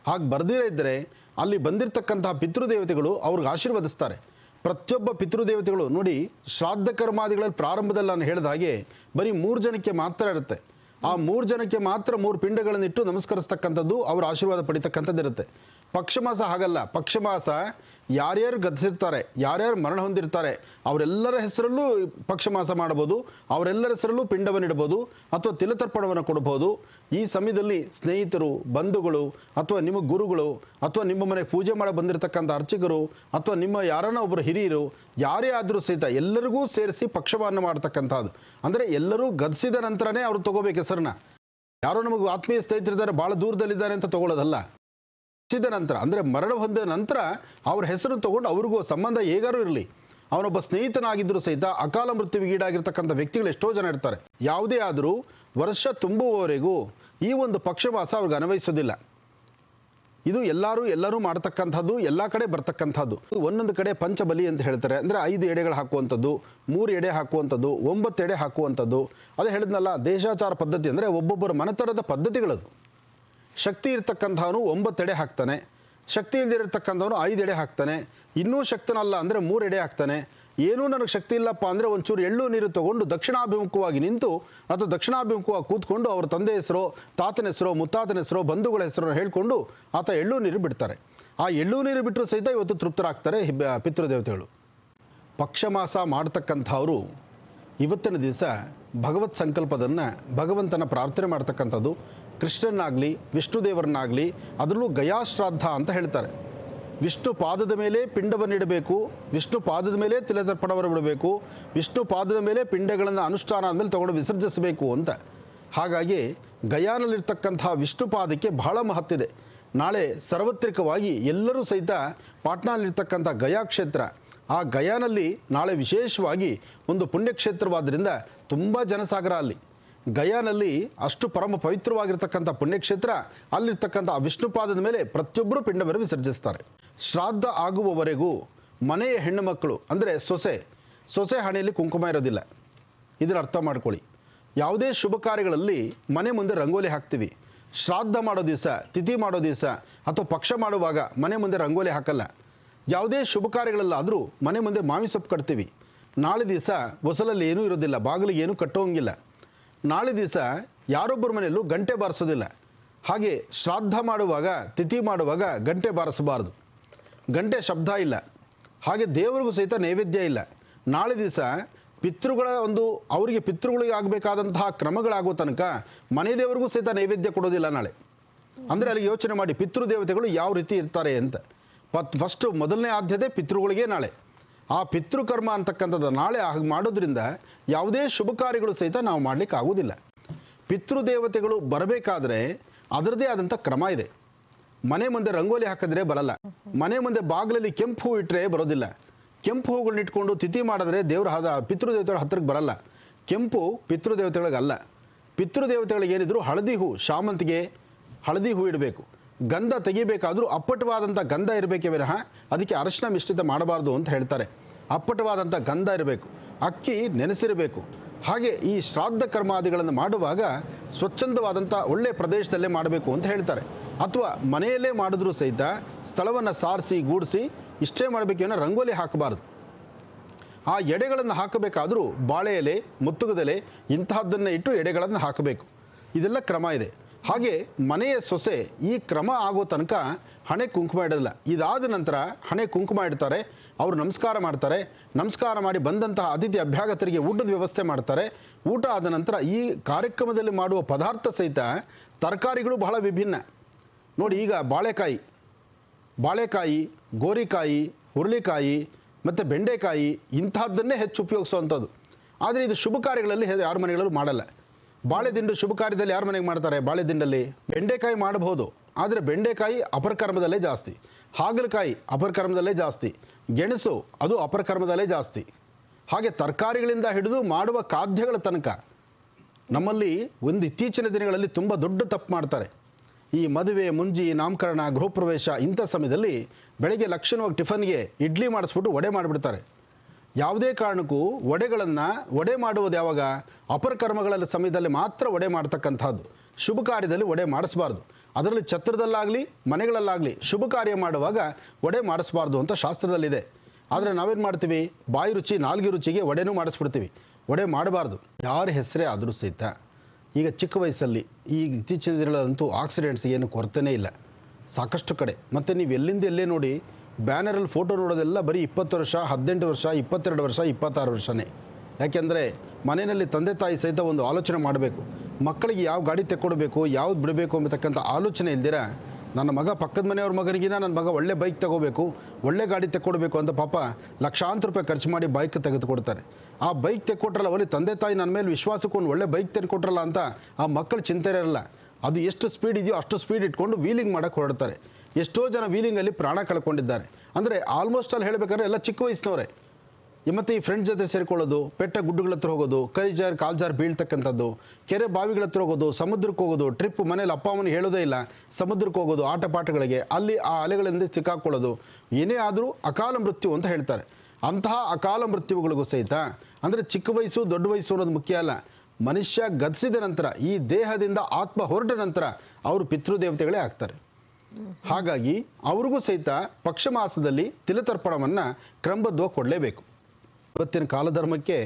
ಹಾಗೆ ಬರ್ದಿರೇ ಇದ್ದರೆ ಅಲ್ಲಿ ಬಂದಿರತಕ್ಕಂತಹ ಪಿತೃದೇವತೆಗಳು ಅವ್ರಿಗೆ ಆಶೀರ್ವದಿಸ್ತಾರೆ. ಪ್ರತಿಯೊಬ್ಬ ಪಿತೃದೇವತೆಗಳು ನೋಡಿ ಶ್ರಾದ್ದ ಕರ್ಮಾದಿಗಳಲ್ಲಿ ಪ್ರಾರಂಭದಲ್ಲಿ ನಾನು ಹೇಳಿದ ಹಾಗೆ ಬರೀ ಮೂರು ಜನಕ್ಕೆ ಮಾತ್ರ ಇರುತ್ತೆ. ಆ ಮೂರು ಜನಕ್ಕೆ ಮಾತ್ರ ಮೂರು ಪಿಂಡಗಳನ್ನಿಟ್ಟು ನಮಸ್ಕರಿಸ್ತಕ್ಕಂಥದ್ದು ಅವರ ಆಶೀರ್ವಾದ ಪಡಿತಕ್ಕಂಥದ್ದು ಇರುತ್ತೆ ಪಕ್ಷಮಾಸ ಹಾಗಲ್ಲ. ಪಕ್ಷಮಾಸ ಯಾರ್ಯಾರು ಗತಿಸಿರ್ತಾರೆ ಯಾರ್ಯಾರು ಮರಣ ಹೊಂದಿರ್ತಾರೆ, ಅವರೆಲ್ಲರ ಹೆಸರಲ್ಲೂ ಪಕ್ಷಮಾಸ ಮಾಡಬಹುದು, ಅವರೆಲ್ಲರ ಹೆಸರಲ್ಲೂ ಪಿಂಡವನ್ನು ಇಡಬಹುದು, ಅಥವಾ ತಿಲತರ್ಪಣವನ್ನು ಕೊಡಬಹುದು. ಈ ಸಮಯದಲ್ಲಿ ಸ್ನೇಹಿತರು, ಬಂಧುಗಳು, ಅಥವಾ ನಿಮ್ಮ ಗುರುಗಳು, ಅಥವಾ ನಿಮ್ಮ ಮನೆ ಪೂಜೆ ಮಾಡಿ ಬಂದಿರತಕ್ಕಂಥ ಅರ್ಚಕರು, ಅಥವಾ ನಿಮ್ಮ ಯಾರನ್ನ ಒಬ್ಬರು ಹಿರಿಯರು, ಯಾರೇ ಆದರೂ ಸಹಿತ ಎಲ್ಲರಿಗೂ ಸೇರಿಸಿ ಪಕ್ಷವನ್ನು ಮಾಡ್ತಕ್ಕಂಥದ್ದು. ಅಂದರೆ ಎಲ್ಲರೂ ಗತಿಸಿದ ನಂತರನೇ ಅವರು ತಗೋಬೇಕು ಹೆಸರನ್ನ. ಯಾರೋ ನಮಗೆ ಆತ್ಮೀಯ ಸ್ನೇಹಿತರಿದ್ದಾರೆ ಭಾಳ ದೂರದಲ್ಲಿದ್ದಾರೆ ಅಂತ ತಗೊಳ್ಳೋದಲ್ಲ. ಗತಿಸಿದ ನಂತರ, ಅಂದರೆ ಮರಣ ಹೊಂದಿದ ನಂತರ ಅವ್ರ ಹೆಸರು ತಗೊಂಡು ಅವ್ರಿಗೂ ಸಂಬಂಧ ಹೇಗಾರು ಇರಲಿ. ಅವನೊಬ್ಬ ಸ್ನೇಹಿತನಾಗಿದ್ದರೂ ಸಹಿತ ಅಕಾಲ ಮೃತ್ಯುವಿಗೆ ಈಡಾಗಿರ್ತಕ್ಕಂಥ ವ್ಯಕ್ತಿಗಳು ಎಷ್ಟೋ ಜನ ಇರ್ತಾರೆ. ಯಾವುದೇ ಆದರೂ ವರ್ಷ ತುಂಬುವವರೆಗೂ ಈ ಒಂದು ಪಕ್ಷವಾಸ ಅವ್ರಿಗೆ ಅನ್ವಯಿಸೋದಿಲ್ಲ. ಇದು ಎಲ್ಲರೂ ಎಲ್ಲರೂ ಮಾಡ್ತಕ್ಕಂಥದ್ದು, ಎಲ್ಲ ಕಡೆ ಬರ್ತಕ್ಕಂಥದ್ದು. ಒಂದೊಂದು ಕಡೆ ಪಂಚಬಲಿ ಅಂತ ಹೇಳ್ತಾರೆ. ಅಂದರೆ ಐದು ಎಡೆಗಳು ಹಾಕುವಂಥದ್ದು, ಮೂರು ಎಡೆ ಹಾಕುವಂಥದ್ದು, ಒಂಬತ್ತು ಎಡೆ ಹಾಕುವಂಥದ್ದು. ಅದೇ ಹೇಳಿದ್ನಲ್ಲ, ದೇಶಾಚಾರ ಪದ್ಧತಿ ಅಂದರೆ ಒಬ್ಬೊಬ್ಬರ ಮನೆತರದ ಪದ್ಧತಿಗಳದು. ಶಕ್ತಿ ಇರ್ತಕ್ಕಂಥವನು ಒಂಬತ್ತೆಡೆ ಹಾಕ್ತಾನೆ. ಶಕ್ತಿ ಇಲ್ದಿರತಕ್ಕಂಥವನು ಐದು ಎಡೆ ಹಾಕ್ತಾನೆ. ಇನ್ನೂ ಶಕ್ತನಲ್ಲ ಅಂದರೆ ಮೂರು ಎಡೆ ಹಾಕ್ತಾನೆ. ಏನೂ ನನಗೆ ಶಕ್ತಿ ಇಲ್ಲಪ್ಪ ಅಂದರೆ ಒಂಚೂರು ಎಳ್ಳು ನೀರು ತಗೊಂಡು ದಕ್ಷಿಣಾಭಿಮುಖವಾಗಿ ನಿಂತು ಅಥವಾ ದಕ್ಷಿಣಾಭಿಮುಖವಾಗಿ ಕೂತ್ಕೊಂಡು ಅವರ ತಂದೆ ಹೆಸರು, ತಾತನ ಹೆಸರು, ಮುತ್ತಾತನ ಹೆಸರು, ಬಂಧುಗಳ ಹೆಸರು ಹೇಳಿಕೊಂಡು ಆತ ಎಳ್ಳು ನೀರು ಬಿಡ್ತಾರೆ. ಆ ಎಳ್ಳು ನೀರು ಬಿಟ್ಟರು ಸಹಿತ ಇವತ್ತು ತೃಪ್ತರಾಗ್ತಾರೆ ಪಿತೃದೇವತೆಗಳು. ಪಕ್ಷಮಾಸ ಮಾಡ್ತಕ್ಕಂಥವರು ಇವತ್ತಿನ ದಿವಸ ಭಗವತ್ ಸಂಕಲ್ಪದನ್ನು ಭಗವಂತನ ಪ್ರಾರ್ಥನೆ ಮಾಡ್ತಕ್ಕಂಥದ್ದು ಕೃಷ್ಣನಾಗಲಿ ವಿಷ್ಣುದೇವರನ್ನಾಗಲಿ ಅದರಲ್ಲೂ ಗಯಾಶ್ರಾದ್ದ ಅಂತ ಹೇಳ್ತಾರೆ. ವಿಷ್ಣು ಪಾದದ ಮೇಲೆ ಪಿಂಡವನ್ನಿಡಬೇಕು ವಿಷ್ಣು ಪಾದದ ಮೇಲೆ ತಿಲತರ್ಪಣವನ್ನು ಬಿಡಬೇಕು, ವಿಷ್ಣು ಪಾದದ ಮೇಲೆ ಪಿಂಡಗಳನ್ನು ಅನುಷ್ಠಾನ ಆದಮೇಲೆ ತಗೊಂಡು ವಿಸರ್ಜಿಸಬೇಕು ಅಂತ. ಹಾಗಾಗಿ ಗಯಾನಲ್ಲಿರ್ತಕ್ಕಂಥ ವಿಷ್ಣು ಪಾದಕ್ಕೆ ಬಹಳ ಮಹತ್ತಿದೆ ನಾಳೆ ಸಾರ್ವತ್ರಿಕವಾಗಿ ಎಲ್ಲರೂ ಸಹಿತ ಪಾಟ್ನಾದಲ್ಲಿರ್ತಕ್ಕಂಥ ಗಯಾ ಕ್ಷೇತ್ರ ಆ ಗಯಾನಲ್ಲಿ ನಾಳೆ ವಿಶೇಷವಾಗಿ ಒಂದು ಪುಣ್ಯಕ್ಷೇತ್ರವಾದ್ದರಿಂದ ತುಂಬ ಜನಸಾಗರ ಅಲ್ಲಿ. ಗಯಾನಲ್ಲಿ ಅಷ್ಟು ಪರಮ ಪವಿತ್ರವಾಗಿರ್ತಕ್ಕಂಥ ಪುಣ್ಯಕ್ಷೇತ್ರ, ಅಲ್ಲಿರ್ತಕ್ಕಂಥ ವಿಷ್ಣುಪಾದದ ಮೇಲೆ ಪ್ರತಿಯೊಬ್ಬರು ಪಿಂಡವನ್ನು ವಿಸರ್ಜಿಸ್ತಾರೆ. ಶ್ರಾದ್ದ ಆಗುವವರೆಗೂ ಮನೆಯ ಹೆಣ್ಣು ಮಕ್ಕಳು, ಅಂದರೆ ಸೊಸೆ ಸೊಸೆ ಹಣೆಯಲ್ಲಿ ಕುಂಕುಮ ಇರೋದಿಲ್ಲ. ಇದನ್ನ ಅರ್ಥ ಮಾಡ್ಕೊಳ್ಳಿ. ಯಾವುದೇ ಶುಭ ಕಾರ್ಯಗಳಲ್ಲಿ ಮನೆ ಮುಂದೆ ರಂಗೋಲಿ ಹಾಕ್ತೀವಿ. ಶ್ರಾದ್ದ ಮಾಡೋ ದಿವಸ, ತಿಥಿ ಮಾಡೋ ದಿವಸ, ಅಥವಾ ಪಕ್ಷ ಮಾಡುವಾಗ ಮನೆ ಮುಂದೆ ರಂಗೋಲಿ ಹಾಕಲ್ಲ. ಯಾವುದೇ ಶುಭ ಕಾರ್ಯಗಳಲ್ಲಾದರೂ ಮನೆ ಮುಂದೆ ಮಾವಿನ ಸೊಪ್ಪು ಕಟ್ತೀವಿ. ನಾಳೆ ದಿವಸ ಹೊಸಲಲ್ಲಿ ಏನೂ ಇರೋದಿಲ್ಲ, ಬಾಗಿಲಿಗೆ ಏನೂ ಕಟ್ಟೋಂಗಿಲ್ಲ. ನಾಳೆ ದಿವಸ ಯಾರೊಬ್ಬರ ಮನೆಯಲ್ಲೂ ಗಂಟೆ ಬಾರಿಸೋದಿಲ್ಲ. ಹಾಗೆ ಶ್ರಾದ್ದ ಮಾಡುವಾಗ, ತಿಥಿ ಮಾಡುವಾಗ ಗಂಟೆ ಬಾರಿಸಬಾರದು. ಗಂಟೆ ಶಬ್ದ ಇಲ್ಲ. ಹಾಗೆ ದೇವರಿಗೂ ಸಹಿತ ನೈವೇದ್ಯ ಇಲ್ಲ. ನಾಳೆ ದಿವಸ ಪಿತೃಗಳ ಒಂದು, ಅವರಿಗೆ ಪಿತೃಗಳಿಗೆ ಆಗಬೇಕಾದಂತಹ ಕ್ರಮಗಳಾಗುವ ತನಕ ಮನೆ ದೇವರಿಗೂ ಸಹಿತ ನೈವೇದ್ಯ ಕೊಡೋದಿಲ್ಲ ನಾಳೆ. ಅಂದರೆ ಅಲ್ಲಿ ಯೋಚನೆ ಮಾಡಿ ಪಿತೃ ದೇವತೆಗಳು ಯಾವ ರೀತಿ ಇರ್ತಾರೆ ಅಂತ. ಫತ್ ಫಸ್ಟು ಮೊದಲನೇ ಆದ್ಯತೆ ಪಿತೃಗಳಿಗೆ ನಾಳೆ. ಆ ಪಿತೃಕರ್ಮ ಅಂತಕ್ಕಂಥದ್ದು ನಾಳೆ ಹಾಗೆ ಮಾಡೋದ್ರಿಂದ ಯಾವುದೇ ಶುಭ ಕಾರ್ಯಗಳು ಸಹಿತ ನಾವು ಮಾಡಲಿಕ್ಕೆ ಆಗೋದಿಲ್ಲ ಪಿತೃದೇವತೆಗಳು ಬರಬೇಕಾದ್ರೆ ಅದರದೇ ಆದಂಥ ಕ್ರಮ ಇದೆ. ಮನೆ ಮುಂದೆ ರಂಗೋಲಿ ಹಾಕಿದ್ರೆ ಬರಲ್ಲ. ಮನೆ ಮುಂದೆ ಬಾಗಿಲಲ್ಲಿ ಕೆಂಪು ಹೂ ಇಟ್ಟರೆ ಬರೋದಿಲ್ಲ. ಕೆಂಪು ಹೂಗಳನ್ನ ಇಟ್ಕೊಂಡು ತಿಥಿ ಮಾಡಿದ್ರೆ ದೇವ್ರ ಹದ ಪಿತೃದೇವತೆಗಳ ಹತ್ತಿರಕ್ಕೆ ಬರಲ್ಲ. ಕೆಂಪು ಪಿತೃದೇವತೆಗಳಿಗಲ್ಲ. ಪಿತೃದೇವತೆಗಳಿಗೆ ಏನಿದ್ರು ಹಳದಿ ಹೂ, ಶಾಮಂತಿಗೆ ಹಳದಿ ಹೂ ಇಡಬೇಕು. ಗಂಧ ತೆಗಿಬೇಕಾದ್ರೂ ಅಪ್ಪಟವಾದಂಥ ಗಂಧ ಇರಬೇಕೇ ವಿರಹ. ಅದಕ್ಕೆ ಅರಶಿನ ಮಿಶ್ರಿತ ಮಾಡಬಾರ್ದು ಅಂತ ಹೇಳ್ತಾರೆ. ಅಪ್ಪಟವಾದಂಥ ಗಂಧ ಇರಬೇಕು. ಅಕ್ಕಿ ನೆನೆಸಿರಬೇಕು. ಹಾಗೆ ಈ ಶ್ರಾದ್ದ ಕರ್ಮಾದಿಗಳನ್ನು ಮಾಡುವಾಗ ಸ್ವಚ್ಛಂದವಾದಂಥ ಒಳ್ಳೆಯ ಪ್ರದೇಶದಲ್ಲೇ ಮಾಡಬೇಕು ಅಂತ ಹೇಳ್ತಾರೆ. ಅಥವಾ ಮನೆಯಲ್ಲೇ ಮಾಡಿದ್ರೂ ಸಹಿತ ಸ್ಥಳವನ್ನು ಸಾರಿಸಿ, ಗೂಡಿಸಿ ಇಷ್ಟೇ ಮಾಡಬೇಕೇನೋ ರಂಗೋಲಿ ಹಾಕಬಾರ್ದು. ಆ ಎಡೆಗಳನ್ನು ಹಾಕಬೇಕಾದರೂ ಬಾಳೆ ಎಲೆ ಮುತ್ತುಗದೆಲೆ ಇಂತಹದ್ದನ್ನು ಇಟ್ಟು ಎಡೆಗಳನ್ನು ಹಾಕಬೇಕು. ಇದೆಲ್ಲ ಕ್ರಮ ಇದೆ. ಹಾಗೆ ಮನೆಯ ಸೊಸೆ ಈ ಕ್ರಮ ಆಗೋ ತನಕ ಹಣೆ ಕುಂಕುಮ ಇಡೋದಿಲ್ಲ. ಇದಾದ ನಂತರ ಹಣೆ ಕುಂಕುಮ ಇಡ್ತಾರೆ, ಅವರು ನಮಸ್ಕಾರ ಮಾಡ್ತಾರೆ. ನಮಸ್ಕಾರ ಮಾಡಿ ಬಂದಂತಹ ಅತಿಥಿ ಅಭ್ಯಾಗತರಿಗೆ ಊಟದ ವ್ಯವಸ್ಥೆ ಮಾಡ್ತಾರೆ. ಊಟ ಆದ ನಂತರ ಈ ಕಾರ್ಯಕ್ರಮದಲ್ಲಿ ಮಾಡುವ ಪದಾರ್ಥ ಸಹಿತ ತರಕಾರಿಗಳು ಬಹಳ ವಿಭಿನ್ನ. ನೋಡಿ ಈಗ ಬಾಳೆಕಾಯಿ ಬಾಳೆಕಾಯಿ, ಗೋರಿಕಾಯಿ, ಹುರುಳಿಕಾಯಿ ಮತ್ತು ಬೆಂಡೆಕಾಯಿ ಇಂತಹದ್ದನ್ನೇ ಹೆಚ್ಚು ಉಪಯೋಗಿಸುವಂಥದ್ದು. ಆದರೆ ಇದು ಶುಭ ಕಾರ್ಯಗಳಲ್ಲಿ ಯಾರ ಮನೆಗಳಲ್ಲೂ ಮಾಡಲ್ಲ. ಬಾಳೆ ದಿಂಡು ಶುಭ ಕಾರ್ಯದಲ್ಲಿ ಯಾರ ಮನೆಗೆ ಮಾಡ್ತಾರೆ? ಬಾಳೆದಿಂಡಲ್ಲಿ ಬೆಂಡೆಕಾಯಿ ಮಾಡಬಹುದು ಆದರೆ ಬೆಂಡೆಕಾಯಿ ಅಪರಕರ್ಮದಲ್ಲೇ ಜಾಸ್ತಿ. ಹಾಗಲಕಾಯಿ ಅಪರಕರ್ಮದಲ್ಲೇ ಜಾಸ್ತಿ. ಗೆಣಸು ಅದು ಅಪರಕರ್ಮದಲ್ಲೇ ಜಾಸ್ತಿ. ಹಾಗೆ ತರಕಾರಿಗಳಿಂದ ಹಿಡಿದು ಮಾಡುವ ಖಾದ್ಯಗಳ ತನಕ ನಮ್ಮಲ್ಲಿ ಒಂದು ಇತ್ತೀಚಿನ ದಿನಗಳಲ್ಲಿ ತುಂಬ ದೊಡ್ಡ ತಪ್ಪು ಮಾಡ್ತಾರೆ. ಈ ಮದುವೆ, ಮುಂಜಿ, ನಾಮಕರಣ, ಗೃಹಪ್ರವೇಶ ಇಂಥ ಸಮಯದಲ್ಲಿ ಬೆಳಗ್ಗೆ ಲಕ್ಷಣವಾಗಿ ಟಿಫನ್ಗೆ ಇಡ್ಲಿ ಮಾಡಿಸ್ಬಿಟ್ಟು ವಡೆ ಮಾಡಿಬಿಡ್ತಾರೆ. ಯಾವುದೇ ಕಾರಣಕ್ಕೂ ವಡೆಗಳನ್ನು ವಡೆ ಮಾಡುವುದು ಯಾವಾಗ? ಅಪರ ಕರ್ಮಗಳ ಸಮಯದಲ್ಲಿ ಮಾತ್ರ ವಡೆ ಮಾಡ್ತಕ್ಕಂಥದ್ದು. ಶುಭ ಕಾರ್ಯದಲ್ಲಿ ವಡೆ ಮಾಡಿಸಬಾರ್ದು. ಅದರಲ್ಲಿ ಛತ್ರದಲ್ಲಾಗಲಿ, ಮನೆಗಳಲ್ಲಾಗಲಿ ಶುಭ ಕಾರ್ಯ ಮಾಡುವಾಗ ವಡೆ ಮಾಡಿಸಬಾರ್ದು ಅಂತ ಶಾಸ್ತ್ರದಲ್ಲಿದೆ. ಆದರೆ ನಾವೇನು ಮಾಡ್ತೀವಿ? ಬಾಯಿ ರುಚಿ, ನಾಲ್ಗೆ ರುಚಿಗೆ ಒಡೆನೂ ಮಾಡಿಸ್ಬಿಡ್ತೀವಿ. ವಡೆ ಮಾಡಬಾರ್ದು. ಯಾರ ಹೆಸರೇ ಆದರೂ ಸಹಿತ. ಈಗ ಚಿಕ್ಕ ವಯಸ್ಸಲ್ಲಿ, ಈ ಇತ್ತೀಚಿನ ದಿನಗಳಂತೂ ಆಕ್ಸಿಡೆಂಟ್ಸ್ ಏನು ಕೊರತೆನೇ ಇಲ್ಲ. ಸಾಕಷ್ಟು ಕಡೆ. ಮತ್ತು ನೀವು ಎಲ್ಲಿಂದ ಎಲ್ಲೇ ನೋಡಿ ಬ್ಯಾನರಲ್ಲಿ ಫೋಟೋ ನೋಡೋದೆಲ್ಲ ಬರೀ ಇಪ್ಪತ್ತು ವರ್ಷ, ಹದಿನೆಂಟು ವರ್ಷ, ಇಪ್ಪತ್ತೆರಡು ವರ್ಷ, ಇಪ್ಪತ್ತಾರು ವರ್ಷನೇ. ಯಾಕೆಂದರೆ ಮನೆಯಲ್ಲಿ ತಂದೆ ತಾಯಿ ಸಹಿತ ಒಂದು ಆಲೋಚನೆ ಮಾಡಬೇಕು. ಮಕ್ಕಳಿಗೆ ಯಾವ ಗಾಡಿ ತೆಕ್ಕೊಡ್ಬೇಕು, ಯಾವ್ದು ಬಿಡಬೇಕು ಅಂಬತಕ್ಕಂಥ ಆಲೋಚನೆ ಇಲ್ದಿರ ನನ್ನ ಮಗ ಪಕ್ಕದ ಮನೆಯವ್ರ ಮಗನಿಗಿನ ನನ್ನ ಮಗ ಒಳ್ಳೆ ಬೈಕ್ ತಗೋಬೇಕು, ಒಳ್ಳೆ ಗಾಡಿ ತೆಕ್ಕೊಡ್ಬೇಕು ಅಂತ ಪಾಪ ಲಕ್ಷಾಂತರ ರೂಪಾಯಿ ಖರ್ಚು ಮಾಡಿ ಬೈಕ್ ತೆಗೆದುಕೊಡ್ತಾರೆ. ಆ ಬೈಕ್ ತೆಕ್ಕೊಟ್ರಲ್ಲ ಅವಲ್ಲಿ ತಂದೆ ತಾಯಿ ನನ್ನ ಮೇಲೆ ವಿಶ್ವಾಸಕ್ಕೊಂದು ಒಳ್ಳೆ ಬೈಕ್ ತೆಗೆದುಕೊಟ್ರಲ್ಲ ಅಂತ ಆ ಮಕ್ಕಳು ಚಿಂತೆ ಇರಲ್ಲ. ಅದು ಎಷ್ಟು ಸ್ಪೀಡ್ ಇದೆಯೋ ಅಷ್ಟು ಸ್ಪೀಡ್ ಇಟ್ಕೊಂಡು ವೀಲಿಂಗ್ ಮಾಡಕ್ಕೆ ಹೊರಡ್ತಾರೆ. ಎಷ್ಟೋ ಜನ ವೀಲಿಂಗಲ್ಲಿ ಪ್ರಾಣ ಕಳ್ಕೊಂಡಿದ್ದಾರೆ. ಅಂದರೆ ಆಲ್ಮೋಸ್ಟ್ ಅಲ್ಲಿ ಹೇಳಬೇಕಾದ್ರೆ ಎಲ್ಲ ಚಿಕ್ಕ ವಯಸ್ಸಿನವರೇ. ಮತ್ತೆ ಈ ಫ್ರೆಂಡ್ಸ್ ಜೊತೆ ಸೇರಿಕೊಳ್ಳೋದು, ಪೆಟ್ಟ ಗುಡ್ಡಗಳ ಹತ್ರ ಹೋಗೋದು, ಕೈ ಜಾರ್, ಕಾಲ್ ಜಾರ್ ಬೀಳ್ತಕ್ಕಂಥದ್ದು, ಕೆರೆ ಬಾವಿಗಳ ಹತ್ರ ಹೋಗೋದು, ಸಮುದ್ರಕ್ಕೆ ಹೋಗೋದು ಟ್ರಿಪ್ ಮನೇಲಿ ಅಪ್ಪ ಅಮ್ಮನಿಗೆ ಹೇಳೋದೇ ಇಲ್ಲ, ಸಮುದ್ರಕ್ಕೆ ಹೋಗೋದು ಆಟ ಪಾಠಗಳಿಗೆ ಅಲ್ಲಿ ಆ ಅಲೆಗಳಿಂದ ಸಿಕ್ಕಾಕೊಳ್ಳೋದು. ಏನೇ ಆದರೂ ಅಕಾಲ ಮೃತ್ಯು ಅಂತ ಹೇಳ್ತಾರೆ. ಅಂತಹ ಅಕಾಲ ಮೃತ್ಯುಗಳಿಗೂ ಸಹಿತ, ಅಂದರೆ ಚಿಕ್ಕ ವಯಸ್ಸು, ದೊಡ್ಡ ವಯಸ್ಸು ಅನ್ನೋದು ಮುಖ್ಯ ಅಲ್ಲ. ಮನುಷ್ಯ ಗತಿಸಿದ ನಂತರ, ಈ ದೇಹದಿಂದ ಆತ್ಮ ಹೊರಟ ನಂತರ, ಅವರು ಪಿತೃದೇವತೆಗಳೇ ಆಗ್ತಾರೆ. ಹಾಗಾಗಿ ಅವ್ರಿಗೂ ಸಹಿತ ಪಕ್ಷ ಮಾಸದಲ್ಲಿ ತಿಲತರ್ಪಣವನ್ನು ಕ್ರಮಬದ್ಧ ಕೊಡಲೇಬೇಕು ಇವತ್ತಿನ ಕಾಲಧರ್ಮಕ್ಕೆ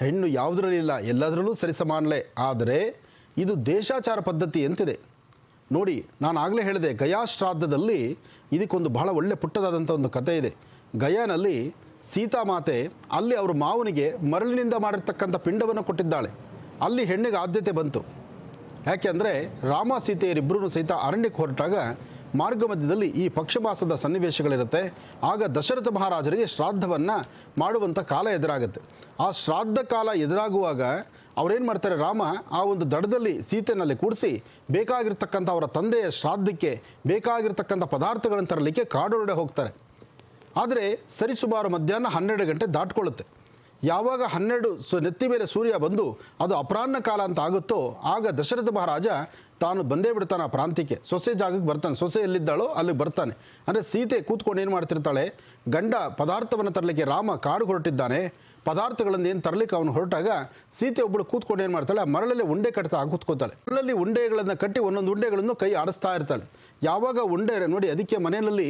ಹೆಣ್ಣು ಯಾವುದರಲ್ಲಿಲ್ಲ, ಎಲ್ಲದರಲ್ಲೂ ಸರಿಸಮಾನಲೇ ಆದರೆ ಇದು ದೇಶಾಚಾರ ಪದ್ಧತಿ ಅಂತಿದೆ. ನೋಡಿ, ನಾನು ಆಗಲೇ ಹೇಳಿದೆ, ಗಯಾ ಶ್ರಾದ್ದದಲ್ಲಿ ಇದಕ್ಕೊಂದು ಬಹಳ ಒಳ್ಳೆ ಪುಟ್ಟದಾದಂಥ ಒಂದು ಕಥೆ ಇದೆ. ಗಯಾನಲ್ಲಿ ಸೀತಾಮಾತೆ ಅಲ್ಲಿ ಅವ್ರ ಮಾವನಿಗೆ ಮರಳಿನಿಂದ ಮಾಡಿರ್ತಕ್ಕಂಥ ಪಿಂಡವನ್ನು ಕೊಟ್ಟಿದ್ದಾಳೆ. ಅಲ್ಲಿ ಹೆಣ್ಣಿಗೆ ಆದ್ಯತೆ ಬಂತು. ಯಾಕೆಂದರೆ ರಾಮ ಸೀತೆಯರಿಬ್ಬರೂ ಸಹಿತ ಅರಣ್ಯಕ್ಕೆ ಹೊರಟಾಗ ಮಾರ್ಗ ಮಧ್ಯದಲ್ಲಿ ಈ ಪಕ್ಷಮಾಸದ ಸನ್ನಿವೇಶಗಳಿರುತ್ತೆ. ಆಗ ದಶರಥ ಮಹಾರಾಜರಿಗೆ ಶ್ರಾದ್ದವನ್ನು ಮಾಡುವಂಥ ಕಾಲ ಎದುರಾಗುತ್ತೆ. ಆ ಶ್ರಾದ್ದ ಕಾಲ ಎದುರಾಗುವಾಗ ಅವರೇನು ಮಾಡ್ತಾರೆ ರಾಮ, ಆ ಒಂದು ದಡದಲ್ಲಿ ಸೀತೆನಲ್ಲಿ ಕೂಡಿಸಿ ಬೇಕಾಗಿರ್ತಕ್ಕಂಥ ಅವರ ತಂದೆಯ ಶ್ರಾದ್ದಕ್ಕೆ ಬೇಕಾಗಿರ್ತಕ್ಕಂಥ ಪದಾರ್ಥಗಳನ್ನು ತರಲಿಕ್ಕೆ ಕಾಡೊಳಗಡೆ ಹೋಗ್ತಾರೆ. ಆದರೆ ಸರಿಸುಮಾರು ಮಧ್ಯಾಹ್ನ ಹನ್ನೆರಡು ಗಂಟೆ ದಾಟ್ಕೊಳ್ಳುತ್ತೆ. ಯಾವಾಗ ಹನ್ನೆರಡು ಸು ನೆತ್ತಿ ಮೇಲೆ ಸೂರ್ಯ ಬಂದು ಅದು ಅಪರಾಹ್ನ ಕಾಲ ಅಂತ ಆಗುತ್ತೋ ಆಗ ದಶರಥ ಮಹಾರಾಜ ತಾನು ಬಂದೇ ಬಿಡ್ತಾನೆ ಆ ಪ್ರಾಂತ್ಯಕ್ಕೆ. ಸೊಸೆ ಜಾಗಕ್ಕೆ ಬರ್ತಾನೆ. ಸೊಸೆ ಎಲ್ಲಿದ್ದಾಳೋ ಅಲ್ಲಿಗೆ ಬರ್ತಾನೆ. ಅಂದರೆ ಸೀತೆ ಕೂತ್ಕೊಂಡು ಏನು ಮಾಡ್ತಿರ್ತಾಳೆ? ಗಂಡ ಪದಾರ್ಥವನ್ನು ತರಲಿಕ್ಕೆ ರಾಮ ಕಾಡು ಹೊರಟಿದ್ದಾನೆ. ಪದಾರ್ಥಗಳನ್ನು ಏನು ತರಲಿಕ್ಕೆ ಅವನು ಹೊರಟಾಗ ಸೀತೆ ಒಬ್ಬಳು ಕೂತ್ಕೊಂಡು ಏನು ಮಾಡ್ತಾಳೆ? ಆ ಮರಳಲ್ಲಿ ಉಂಡೆ ಕಟ್ತಾ ಕೂತ್ಕೋತಾಳೆ. ಮರಳಲ್ಲಿ ಉಂಡೆಗಳನ್ನು ಕಟ್ಟಿ ಒಂದೊಂದು ಉಂಡೆಗಳನ್ನು ಕೈ ಆಡಿಸ್ತಾ ಇರ್ತಾಳೆ. ಯಾವಾಗ ಉಂಡೆ ನೋಡಿ ಅದಕ್ಕೆ ಮನೆಯಲ್ಲಿ,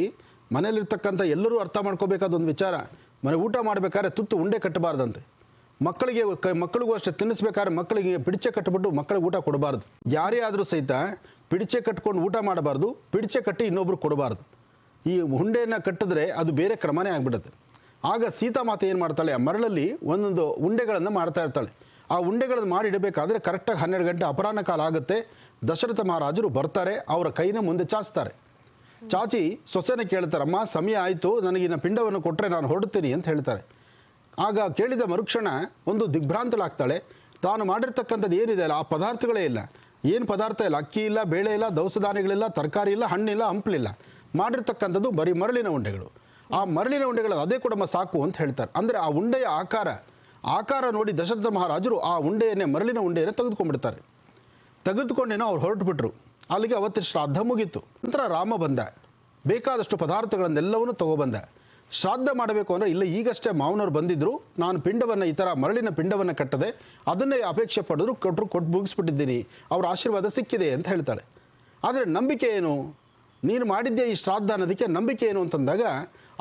ಮನೆಯಲ್ಲಿರ್ತಕ್ಕಂಥ ಎಲ್ಲರೂ ಅರ್ಥ ಮಾಡ್ಕೋಬೇಕಾದ ಒಂದು ವಿಚಾರ. ಮನೆ ಊಟ ಮಾಡಬೇಕಾದ್ರೆ ತುತ್ತು ಉಂಡೆ ಕಟ್ಟಬಾರ್ದಂತೆ. ಮಕ್ಕಳಿಗೆ ಮಕ್ಕಳಿಗೂ ಅಷ್ಟೇ ತಿನ್ನಿಸ್ಬೇಕಾದ್ರೆ ಮಕ್ಕಳಿಗೆ ಪಿಡಿಚೆ ಕಟ್ಟಿಬಿಟ್ಟು ಮಕ್ಕಳಿಗೆ ಊಟ ಕೊಡಬಾರ್ದು. ಯಾರೇ ಆದರೂ ಸಹಿತ ಪಿಡಿಚೆ ಕಟ್ಕೊಂಡು ಊಟ ಮಾಡಬಾರ್ದು, ಪಿಡಿಚೆ ಕಟ್ಟಿ ಇನ್ನೊಬ್ರು ಕೊಡಬಾರ್ದು. ಈ ಹುಂಡೆಯನ್ನು ಕಟ್ಟಿದ್ರೆ ಅದು ಬೇರೆ ಕ್ರಮನೇ ಆಗ್ಬಿಡುತ್ತೆ. ಆಗ ಸೀತಾಮಾತೆ ಏನು ಮಾಡ್ತಾಳೆ? ಆ ಮರಳಲ್ಲಿ ಒಂದೊಂದು ಉಂಡೆಗಳನ್ನು ಮಾಡ್ತಾ ಇರ್ತಾಳೆ. ಆ ಉಂಡೆಗಳನ್ನು ಮಾಡಿ ಇಡಬೇಕಾದ್ರೆ ಕರೆಕ್ಟಾಗಿ ಹನ್ನೆರಡು ಗಂಟೆ ಅಪರಾಹ್ನ ಕಾಲ ಆಗುತ್ತೆ. ದಶರಥ ಮಹಾರಾಜರು ಬರ್ತಾರೆ, ಅವರ ಕೈನ ಮುಂದೆ ಚಾಚ್ತಾರೆ. ಚಾಚಿ ಸೊಸೆನ ಕೇಳ್ತಾರಮ್ಮ ಸಮಯ ಆಯಿತು, ನನಗಿನ್ನ ಪಿಂಡವನ್ನು ಕೊಟ್ಟರೆ ನಾನು ಹೊರಡ್ತೀನಿ ಅಂತ ಹೇಳ್ತಾರೆ. ಆಗ ಕೇಳಿದ ಮರುಕ್ಷಣ ಒಂದು ದಿಗ್ಭ್ರಾಂತಳಾಗ್ತಾಳೆ. ತಾನು ಮಾಡಿರ್ತಕ್ಕಂಥದ್ದು ಏನಿದೆ ಅಲ್ಲ, ಆ ಪದಾರ್ಥಗಳೇ ಇಲ್ಲ. ಏನು ಪದಾರ್ಥ ಇಲ್ಲ? ಅಕ್ಕಿ ಇಲ್ಲ, ಬೇಳೆ ಇಲ್ಲ ದವಸ ಧಾನ್ಯಗಳಿಲ್ಲ ತರಕಾರಿ ಇಲ್ಲ, ಹಣ್ಣಿಲ್ಲ ಹಂಪ್ಲಿಲ್ಲ ಮಾಡಿರ್ತಕ್ಕಂಥದ್ದು ಬರೀ ಮರಳಿನ ಉಂಡೆಗಳು. ಆ ಮರಳಿನ ಉಂಡೆಗಳು ಅದೇ ಕೂಡ ಸಾಕು ಅಂತ ಹೇಳ್ತಾರೆ. ಅಂದರೆ ಆ ಉಂಡೆಯ ಆಕಾರ ಆಕಾರ ನೋಡಿ ದಶರಥ ಮಹಾರಾಜರು ಆ ಉಂಡೆಯನ್ನೇ, ಮರಳಿನ ಉಂಡೆಯನ್ನೇ ತೆಗೆದುಕೊಂಡ್ಬಿಡ್ತಾರೆ. ತೆಗೆದುಕೊಂಡೇನೋ ಅವ್ರು ಹೊರಟುಬಿಟ್ರು. ಅಲ್ಲಿಗೆ ಅವತ್ತು ಶ್ರಾದ್ದ ಮುಗೀತು. ನಂತರ ರಾಮ ಬಂದ. ಬೇಕಾದಷ್ಟು ಪದಾರ್ಥಗಳನ್ನೆಲ್ಲವನ್ನೂ ತಗೊಬಂದ. ಶ್ರಾದ್ದ ಮಾಡಬೇಕು ಅಂದರೆ ಇಲ್ಲ ಈಗಷ್ಟೇ ಮಾವನವ್ರು ಬಂದಿದ್ರು. ನಾನು ಪಿಂಡವನ್ನು ಈ ಥರ ಮರಳಿನ ಪಿಂಡವನ್ನು ಕಟ್ಟದೆ. ಅದನ್ನೇ ಅಪೇಕ್ಷೆ ಪಡೆದ್ರು ಕೊಟ್ಟರು ಕೊಟ್ಟು ಮುಗಿಸ್ಬಿಟ್ಟಿದ್ದೀನಿ. ಅವ್ರ ಆಶೀರ್ವಾದ ಸಿಕ್ಕಿದೆ ಅಂತ ಹೇಳ್ತಾಳೆ ಆದರೆ ನಂಬಿಕೆ ಏನು? ನೀನು ಮಾಡಿದ್ದೆ ಈ ಶ್ರಾದ್ದ ಅನ್ನೋದಕ್ಕೆ ನಂಬಿಕೆ ಏನು ಅಂತಂದಾಗ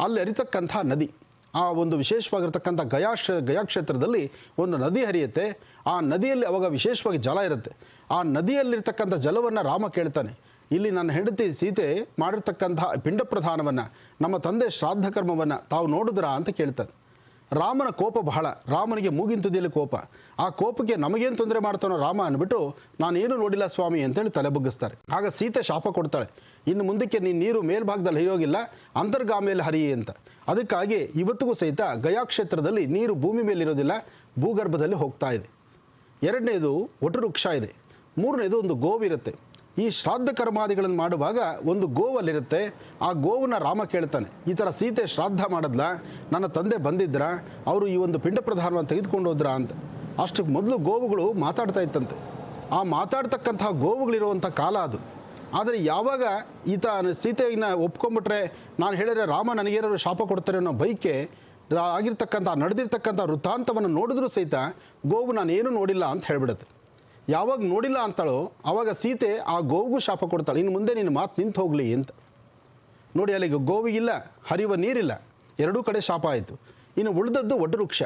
ಅಲ್ಲಿ ಹರಿತಕ್ಕಂಥ ನದಿ. ಆ ಒಂದು ವಿಶೇಷವಾಗಿರ್ತಕ್ಕಂಥ ಗಯಾಕ್ಷ ಗಯಾಕ್ಷೇತ್ರದಲ್ಲಿ ಒಂದು ನದಿ ಹರಿಯುತ್ತೆ. ಆ ನದಿಯಲ್ಲಿ ಅವಾಗ ವಿಶೇಷವಾಗಿ ಜಲ ಇರುತ್ತೆ. ಆ ನದಿಯಲ್ಲಿರ್ತಕ್ಕಂಥ ಜಲವನ್ನು ರಾಮ ಕೇಳ್ತಾನೆ. ಇಲ್ಲಿ ನನ್ನ ಹೆಂಡತಿ ಸೀತೆ ಮಾಡಿರ್ತಕ್ಕಂಥ ಪಿಂಡ ಪ್ರಧಾನವನ್ನು, ನಮ್ಮ ತಂದೆ ಶ್ರಾದ್ದ ಕರ್ಮವನ್ನು ತಾವು ನೋಡಿದ್ರಾ ಅಂತ ಕೇಳ್ತಾನೆ ರಾಮನ ಕೋಪ ಬಹಳ, ರಾಮನಿಗೆ ಮೂಗಿನ ಕೋಪ. ಆ ಕೋಪಕ್ಕೆ ನಮಗೇನು ತೊಂದರೆ ಮಾಡ್ತಾನೋ ರಾಮ ಅಂದ್ಬಿಟ್ಟು ನಾನೇನು ನೋಡಿಲ್ಲ ಸ್ವಾಮಿ ಅಂತೇಳಿ ತಲೆ ಬಗ್ಗಿಸ್ತಾರೆ. ಆಗ ಸೀತೆ ಶಾಪ ಕೊಡ್ತಾಳೆ. ಇನ್ನು ಮುಂದಕ್ಕೆ ನೀನು ನೀರು ಮೇಲ್ಭಾಗದಲ್ಲಿ ಹರಿಯೋಗಿಲ್ಲ, ಅಂತರ್ಗಾಮಿಯಲ್ಲಿ ಹರಿಯಿ ಅಂತ. ಅದಕ್ಕಾಗಿ ಇವತ್ತಿಗೂ ಸಹಿತ ಗಯಾ ಕ್ಷೇತ್ರದಲ್ಲಿ ನೀರು ಭೂಮಿ ಮೇಲೆ ಇರೋದಿಲ್ಲ ಭೂಗರ್ಭದಲ್ಲಿ ಹೋಗ್ತಾ ಇದೆ. ಎರಡನೇದು ವಟವೃಕ್ಷ ಇದೆ. ಮೂರನೇದು ಒಂದು ಗೋವಿರುತ್ತೆ. ಈ ಶ್ರಾದ್ದ ಕರ್ಮಾದಿಗಳನ್ನು ಮಾಡುವಾಗ ಒಂದು ಗೋವಲ್ಲಿರುತ್ತೆ. ಆ ಗೋವನ್ನ ರಾಮ ಕೇಳ್ತಾನೆ. ಈ ಥರ ಸೀತೆ ಶ್ರಾದ್ದ ಮಾಡಿದ್ಲ? ನನ್ನ ತಂದೆ ಬಂದಿದ್ರ? ಅವರು ಈ ಒಂದು ಪಿಂಡ ಪ್ರಧಾನವನ್ನು ತೆಗೆದುಕೊಂಡು ಹೋದ್ರ ಅಂತ. ಅಷ್ಟಕ್ಕೆ ಮೊದಲು ಗೋವುಗಳು ಮಾತಾಡ್ತಾ ಇತ್ತಂತೆ. ಆ ಮಾತಾಡ್ತಕ್ಕಂಥ ಗೋವುಗಳಿರುವಂಥ ಕಾಲ ಅದು. ಆದರೆ ಯಾವಾಗ ಈತ ಸೀತೆಯನ್ನ ಒಪ್ಕೊಂಡ್ಬಿಟ್ರೆ ನಾನು ಹೇಳಿದ್ರೆ ರಾಮ ನನಗೇನಾದ್ರು ಶಾಪ ಕೊಡ್ತಾರೆ ಅನ್ನೋ ಬೈಕೆ ಆಗಿರ್ತಕ್ಕಂಥ, ನಡೆದಿರ್ತಕ್ಕಂಥ ವೃತ್ತಾಂತವನ್ನು ನೋಡಿದ್ರೂ ಸಹಿತ ಗೋವು ನಾನೇನು ನೋಡಿಲ್ಲ ಅಂತ ಹೇಳ್ಬಿಡುತ್ತೆ. ಯಾವಾಗ ನೋಡಿಲ್ಲ ಅಂತಾಳೋ ಆವಾಗ ಸೀತೆ ಆ ಗೋವಿಗೂ ಶಾಪ ಕೊಡ್ತಾಳೆ. ಇನ್ನು ಮುಂದೆ ನಿನ್ನ ಮಾತು ನಿಂತು ಹೋಗಲಿ ಅಂತ. ನೋಡಿ ಅಲ್ಲಿಗೆ ಗೋವಿಗಿಲ್ಲ ಹರಿಯುವ ನೀರಿಲ್ಲ. ಎರಡೂ ಕಡೆ ಶಾಪ ಆಯಿತು. ಇನ್ನು ಉಳಿದದ್ದು ವಟವೃಕ್ಷ.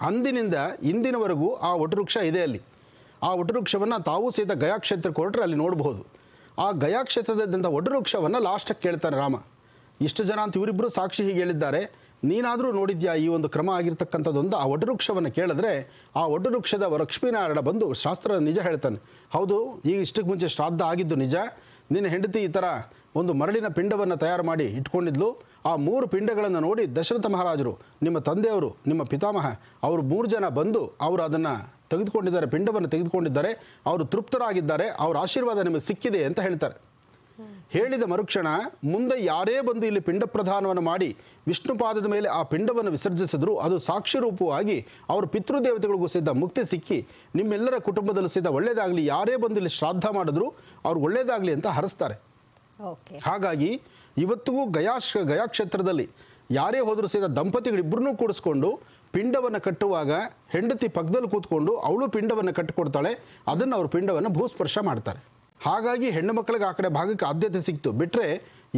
ಅಂದಿನಿಂದ ಇಂದಿನವರೆಗೂ ಆ ವಟವೃಕ್ಷ ಇದೆ ಅಲ್ಲಿ. ಆ ವಟವೃಕ್ಷವನ್ನು ತಾವು ಸಹಿತ ಗಯಾ ಕ್ಷೇತ್ರಕ್ಕೆ ಹೊರಟ್ರೆ ಅಲ್ಲಿ ನೋಡಬಹುದು. ಆ ಗಯಾ ಕ್ಷೇತ್ರದಂಥ ವಟವೃಕ್ಷವನ್ನು ಲಾಸ್ಟಾಗಿ ಕೇಳ್ತಾನೆ ರಾಮ. ಇಷ್ಟು ಜನ ಅಂತ ಇವರಿಬ್ಬರು ಸಾಕ್ಷಿ ಹೀಗೆ ಹೇಳಿದ್ದಾರೆ. ನೀನಾದರೂ ನೋಡಿದ್ಯಾ ಈ ಒಂದು ಕ್ರಮ ಆಗಿರ್ತಕ್ಕಂಥದ್ದೊಂದು? ಆ ವಟವೃಕ್ಷವನ್ನು ಕೇಳಿದ್ರೆ ಆ ವಟವೃಕ್ಷದ ಲಕ್ಷ್ಮೀನಾರಾಯಣ ಬಂದು ಶಾಸ್ತ್ರ ನಿಜ ಹೇಳ್ತಾನೆ. ಹೌದು, ಈಗ ಇಷ್ಟಕ್ಕೆ ಮುಂಚೆ ಶ್ರಾದ್ದ ಆಗಿದ್ದು ನಿಜ. ನಿನ್ನ ಹೆಂಡತಿ ಈ ಥರ ಒಂದು ಮರಳಿನ ಪಿಂಡವನ್ನು ತಯಾರು ಮಾಡಿ ಇಟ್ಕೊಂಡಿದ್ಲು. ಆ ಮೂರು ಪಿಂಡಗಳನ್ನು ನೋಡಿ ದಶರಥ ಮಹಾರಾಜರು, ನಿಮ್ಮ ತಂದೆಯವರು, ನಿಮ್ಮ ಪಿತಾಮಹ, ಅವರು ಮೂರು ಜನ ಬಂದು ಅವರು ಅದನ್ನು ತೆಗೆದುಕೊಂಡಿದ್ದಾರೆ, ಪಿಂಡವನ್ನು ತೆಗೆದುಕೊಂಡಿದ್ದಾರೆ. ಅವರು ತೃಪ್ತರಾಗಿದ್ದಾರೆ. ಅವರ ಆಶೀರ್ವಾದ ನಿಮಗೆ ಸಿಕ್ಕಿದೆ ಅಂತ ಹೇಳ್ತಾರೆ. ಹೇಳಿದ ಮರುಕ್ಷಣ ಮುಂದೆ ಯಾರೇ ಬಂದು ಇಲ್ಲಿ ಪಿಂಡ ಪ್ರಧಾನವನ್ನು ಮಾಡಿ ವಿಷ್ಣುಪಾದದ ಮೇಲೆ ಆ ಪಿಂಡವನ್ನು ವಿಸರ್ಜಿಸಿದ್ರು ಅದು ಸಾಕ್ಷಿ ರೂಪವಾಗಿ ಅವರು ಪಿತೃದೇವತೆಗಳಿಗೂ ಸಿದ್ಧ ಮುಕ್ತಿ ಸಿಕ್ಕಿ ನಿಮ್ಮೆಲ್ಲರ ಕುಟುಂಬದಲ್ಲೂ ಸಿದ್ಧ. ಒಳ್ಳೇದಾಗಲಿ ಯಾರೇ ಬಂದು ಇಲ್ಲಿ ಶ್ರಾದ್ದ ಮಾಡಿದ್ರು ಅವ್ರು ಒಳ್ಳೇದಾಗಲಿ ಅಂತ ಹರಿಸ್ತಾರೆ. ಹಾಗಾಗಿ ಇವತ್ತಿಗೂ ಗಯಾ ಗಯಾ ಕ್ಷೇತ್ರದಲ್ಲಿ ಯಾರೇ ಹೋದರೂ ಸಹಿತ ದಂಪತಿಗಳಿಬ್ಬರನ್ನೂ ಕೂಡಿಸ್ಕೊಂಡು ಪಿಂಡವನ್ನು ಕಟ್ಟುವಾಗ ಹೆಂಡತಿ ಪಕ್ಕದಲ್ಲಿ ಕೂತ್ಕೊಂಡು ಅವಳು ಪಿಂಡವನ್ನು ಕಟ್ಟಿಕೊಡ್ತಾಳೆ ಅದನ್ನು ಅವ್ರ ಪಿಂಡವನ್ನು ಭೂಸ್ಪರ್ಶ ಮಾಡ್ತಾರೆ. ಹಾಗಾಗಿ ಹೆಣ್ಣು ಮಕ್ಕಳಿಗೆ ಆ ಕಡೆ ಭಾಗಕ್ಕೆ ಆದ್ಯತೆ ಸಿಕ್ತು. ಬಿಟ್ಟರೆ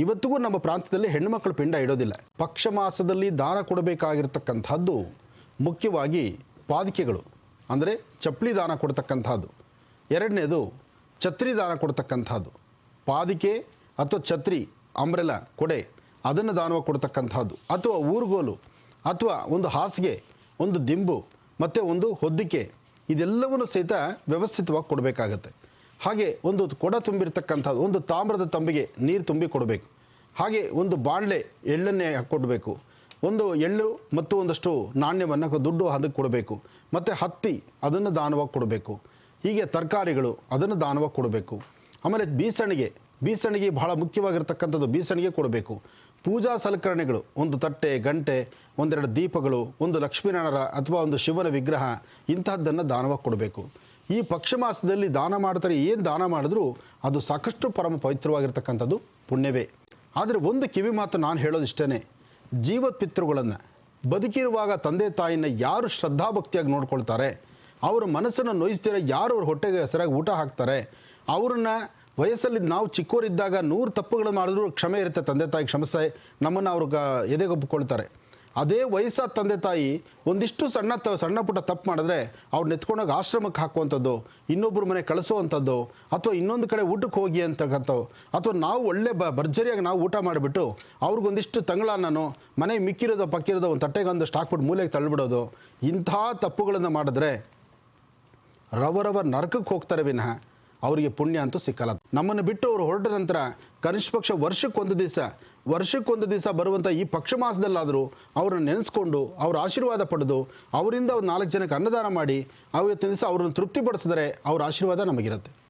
ಇವತ್ತಿಗೂ ನಮ್ಮ ಪ್ರಾಂತ್ಯದಲ್ಲಿ ಹೆಣ್ಣು ಮಕ್ಕಳು ಪಿಂಡ ಇಡೋದಿಲ್ಲ. ಪಕ್ಷ ಮಾಸದಲ್ಲಿ ದಾನ ಕೊಡಬೇಕಾಗಿರ್ತಕ್ಕಂಥದ್ದು ಮುಖ್ಯವಾಗಿ ಪಾದಿಕೆಗಳು ಅಂದರೆ ಚಪ್ಪಲಿ ದಾನ ಕೊಡ್ತಕ್ಕಂಥದ್ದು. ಎರಡನೇದು ಛತ್ರಿ ದಾನ ಕೊಡ್ತಕ್ಕಂಥದ್ದು. ಪಾದಿಕೆ ಅಥವಾ ಛತ್ರಿ, ಅಂಬ್ರೆಲ, ಕೊಡೆ, ಅದನ್ನು ದಾನವಾಗಿ ಕೊಡ್ತಕ್ಕಂಥದ್ದು. ಅಥವಾ ಊರುಗೋಲು, ಅಥವಾ ಒಂದು ಹಾಸಿಗೆ, ಒಂದು ದಿಂಬು, ಮತ್ತು ಒಂದು ಹೊದ್ದಿಕೆ ಇದೆಲ್ಲವನ್ನು ಸಹಿತ ವ್ಯವಸ್ಥಿತವಾಗಿ ಕೊಡಬೇಕಾಗತ್ತೆ. ಹಾಗೆ ಒಂದು ಕೊಡ ತುಂಬಿರ್ತಕ್ಕಂಥದ್ದು, ಒಂದು ತಾಮ್ರದ ತಂಬಿಗೆ ನೀರು ತುಂಬಿ ಕೊಡಬೇಕು. ಹಾಗೆ ಒಂದು ಬಾಣಲೆ ಎಳ್ಳನ್ನೇ ಕೊಡಬೇಕು. ಒಂದು ಎಳ್ಳು ಮತ್ತು ಒಂದಷ್ಟು ನಾಣ್ಯವನ್ನು ದುಡ್ಡು ಅದಕ್ಕೆ ಕೊಡಬೇಕು. ಮತ್ತು ಹತ್ತಿ ಅದನ್ನು ದಾನವಾಗಿ ಕೊಡಬೇಕು. ಹೀಗೆ ತರಕಾರಿಗಳು ಅದನ್ನು ದಾನವಾಗಿ ಕೊಡಬೇಕು. ಆಮೇಲೆ ಬೀಸಣಿಗೆ ಬೀಸಣಿಗೆ ಬಹಳ ಮುಖ್ಯವಾಗಿರ್ತಕ್ಕಂಥದ್ದು ಬೀಸಣಿಗೆ ಕೊಡಬೇಕು. ಪೂಜಾ ಸಲಕರಣೆಗಳು, ಒಂದು ತಟ್ಟೆ, ಗಂಟೆ, ಒಂದೆರಡು ದೀಪಗಳು, ಒಂದು ಲಕ್ಷ್ಮೀನಾರಾಯಣರ ಅಥವಾ ಒಂದು ಶಿವನ ವಿಗ್ರಹ, ಇಂತಹದ್ದನ್ನು ದಾನವಾಗಿ ಕೊಡಬೇಕು. ಈ ಪಕ್ಷ ಮಾಸದಲ್ಲಿ ದಾನ ಮಾಡ್ತಾರೆ, ಏನು ದಾನ ಮಾಡಿದ್ರೂ ಅದು ಸಾಕಷ್ಟು ಪರಮ ಪವಿತ್ರವಾಗಿರ್ತಕ್ಕಂಥದ್ದು ಪುಣ್ಯವೇ. ಆದರೆ ಒಂದು ಕಿವಿ ಮಾತು ನಾನು ಹೇಳೋದಿಷ್ಟೇ ಜೀವ ಪಿತೃಗಳನ್ನು ಬದುಕಿರುವಾಗ ತಂದೆ ತಾಯಿನ ಯಾರು ಶ್ರದ್ಧಾಭಕ್ತಿಯಾಗಿ ನೋಡ್ಕೊಳ್ತಾರೆ, ಅವರ ಮನಸ್ಸನ್ನು ನೋಯಿಸ್ತೀರ ಯಾರು ಅವ್ರ ಹೊಟ್ಟೆಗೆ ಹೆಸರಾಗಿ ಊಟ ಹಾಕ್ತಾರೆ, ಅವ್ರನ್ನ ವಯಸ್ಸಲ್ಲಿ ನಾವು ಚಿಕ್ಕವರಿದ್ದಾಗ ನೂರು ತಪ್ಪುಗಳನ್ನು ಮಾಡಿದ್ರು ಕ್ಷಮೆ ಇರುತ್ತೆ, ತಂದೆ ತಾಯಿ ಕ್ಷಮಿಸ ನಮ್ಮನ್ನು ಅವ್ರಿಗೆ ಎದೆಗೊಪ್ಪಿಕೊಳ್ತಾರೆ ಅದೇ ವಯಸ್ಸಾದ ತಂದೆ ತಾಯಿ ಒಂದಿಷ್ಟು ಸಣ್ಣ ತ, ಸಣ್ಣ ಪುಟ್ಟ ತಪ್ಪು ಮಾಡಿದ್ರೆ ಅವ್ರು ನೆತ್ಕೊಂಡೋಗಿ ಆಶ್ರಮಕ್ಕೆ ಹಾಕುವಂಥದ್ದು ಇನ್ನೊಬ್ಬರ ಮನೆ ಕಳಿಸುವಂಥದ್ದು, ಅಥವಾ ಇನ್ನೊಂದು ಕಡೆ ಊಟಕ್ಕೆ ಹೋಗಿ ಅಂತಕ್ಕಂಥವು ಅಥವಾ ನಾವು ಒಳ್ಳೆ ಬ, ಭರ್ಜರಿಯಾಗಿ ನಾವು ಊಟ ಮಾಡಿಬಿಟ್ಟು ಅವ್ರಿಗೊಂದಿಷ್ಟು ನಾನು ಮನೆ ಮಿಕ್ಕಿರೋದು ಪಕ್ಕಿರೋದು ಒಂದು ಸ್ಟಾಕ್ ಹಾಕ್ಬಿಟ್ಟು ಮೂಲೆಗೆ ತಳ್ಳಿಬಿಡೋದು, ಇಂಥ ತಪ್ಪುಗಳನ್ನು ಮಾಡಿದ್ರೆ ರವರವ ನರಕಕ್ಕೆ ಹೋಗ್ತಾರೆ ವಿನಃ. ಅವರಿಗೆ ಪುಣ್ಯ ಅಂತೂ ಸಿಕ್ಕಲ್ಲ. ನಮ್ಮನ್ನು ಬಿಟ್ಟು ಅವರು ಹೊರಟ ನಂತರ ಕನಿಷ್ಠ ಪಕ್ಷ ವರ್ಷಕ್ಕೊಂದು ದಿವಸ ವರ್ಷಕ್ಕೊಂದು ದಿವಸ ಬರುವಂಥ ಈ ಪಕ್ಷ ಮಾಸದಲ್ಲಾದರೂ ಅವರನ್ನು ನೆನೆಸ್ಕೊಂಡು, ಅವ್ರ ಆಶೀರ್ವಾದ ಪಡೆದು, ಅವರಿಂದ ಒಂದು ನಾಲ್ಕು ಜನಕ್ಕೆ ಅನ್ನದಾನ ಮಾಡಿ ಅವತ್ತಿನ ದಿವಸ ಅವರನ್ನು ತೃಪ್ತಿಪಡಿಸಿದರೆ ಅವರ ಆಶೀರ್ವಾದ ನಮಗಿರುತ್ತೆ.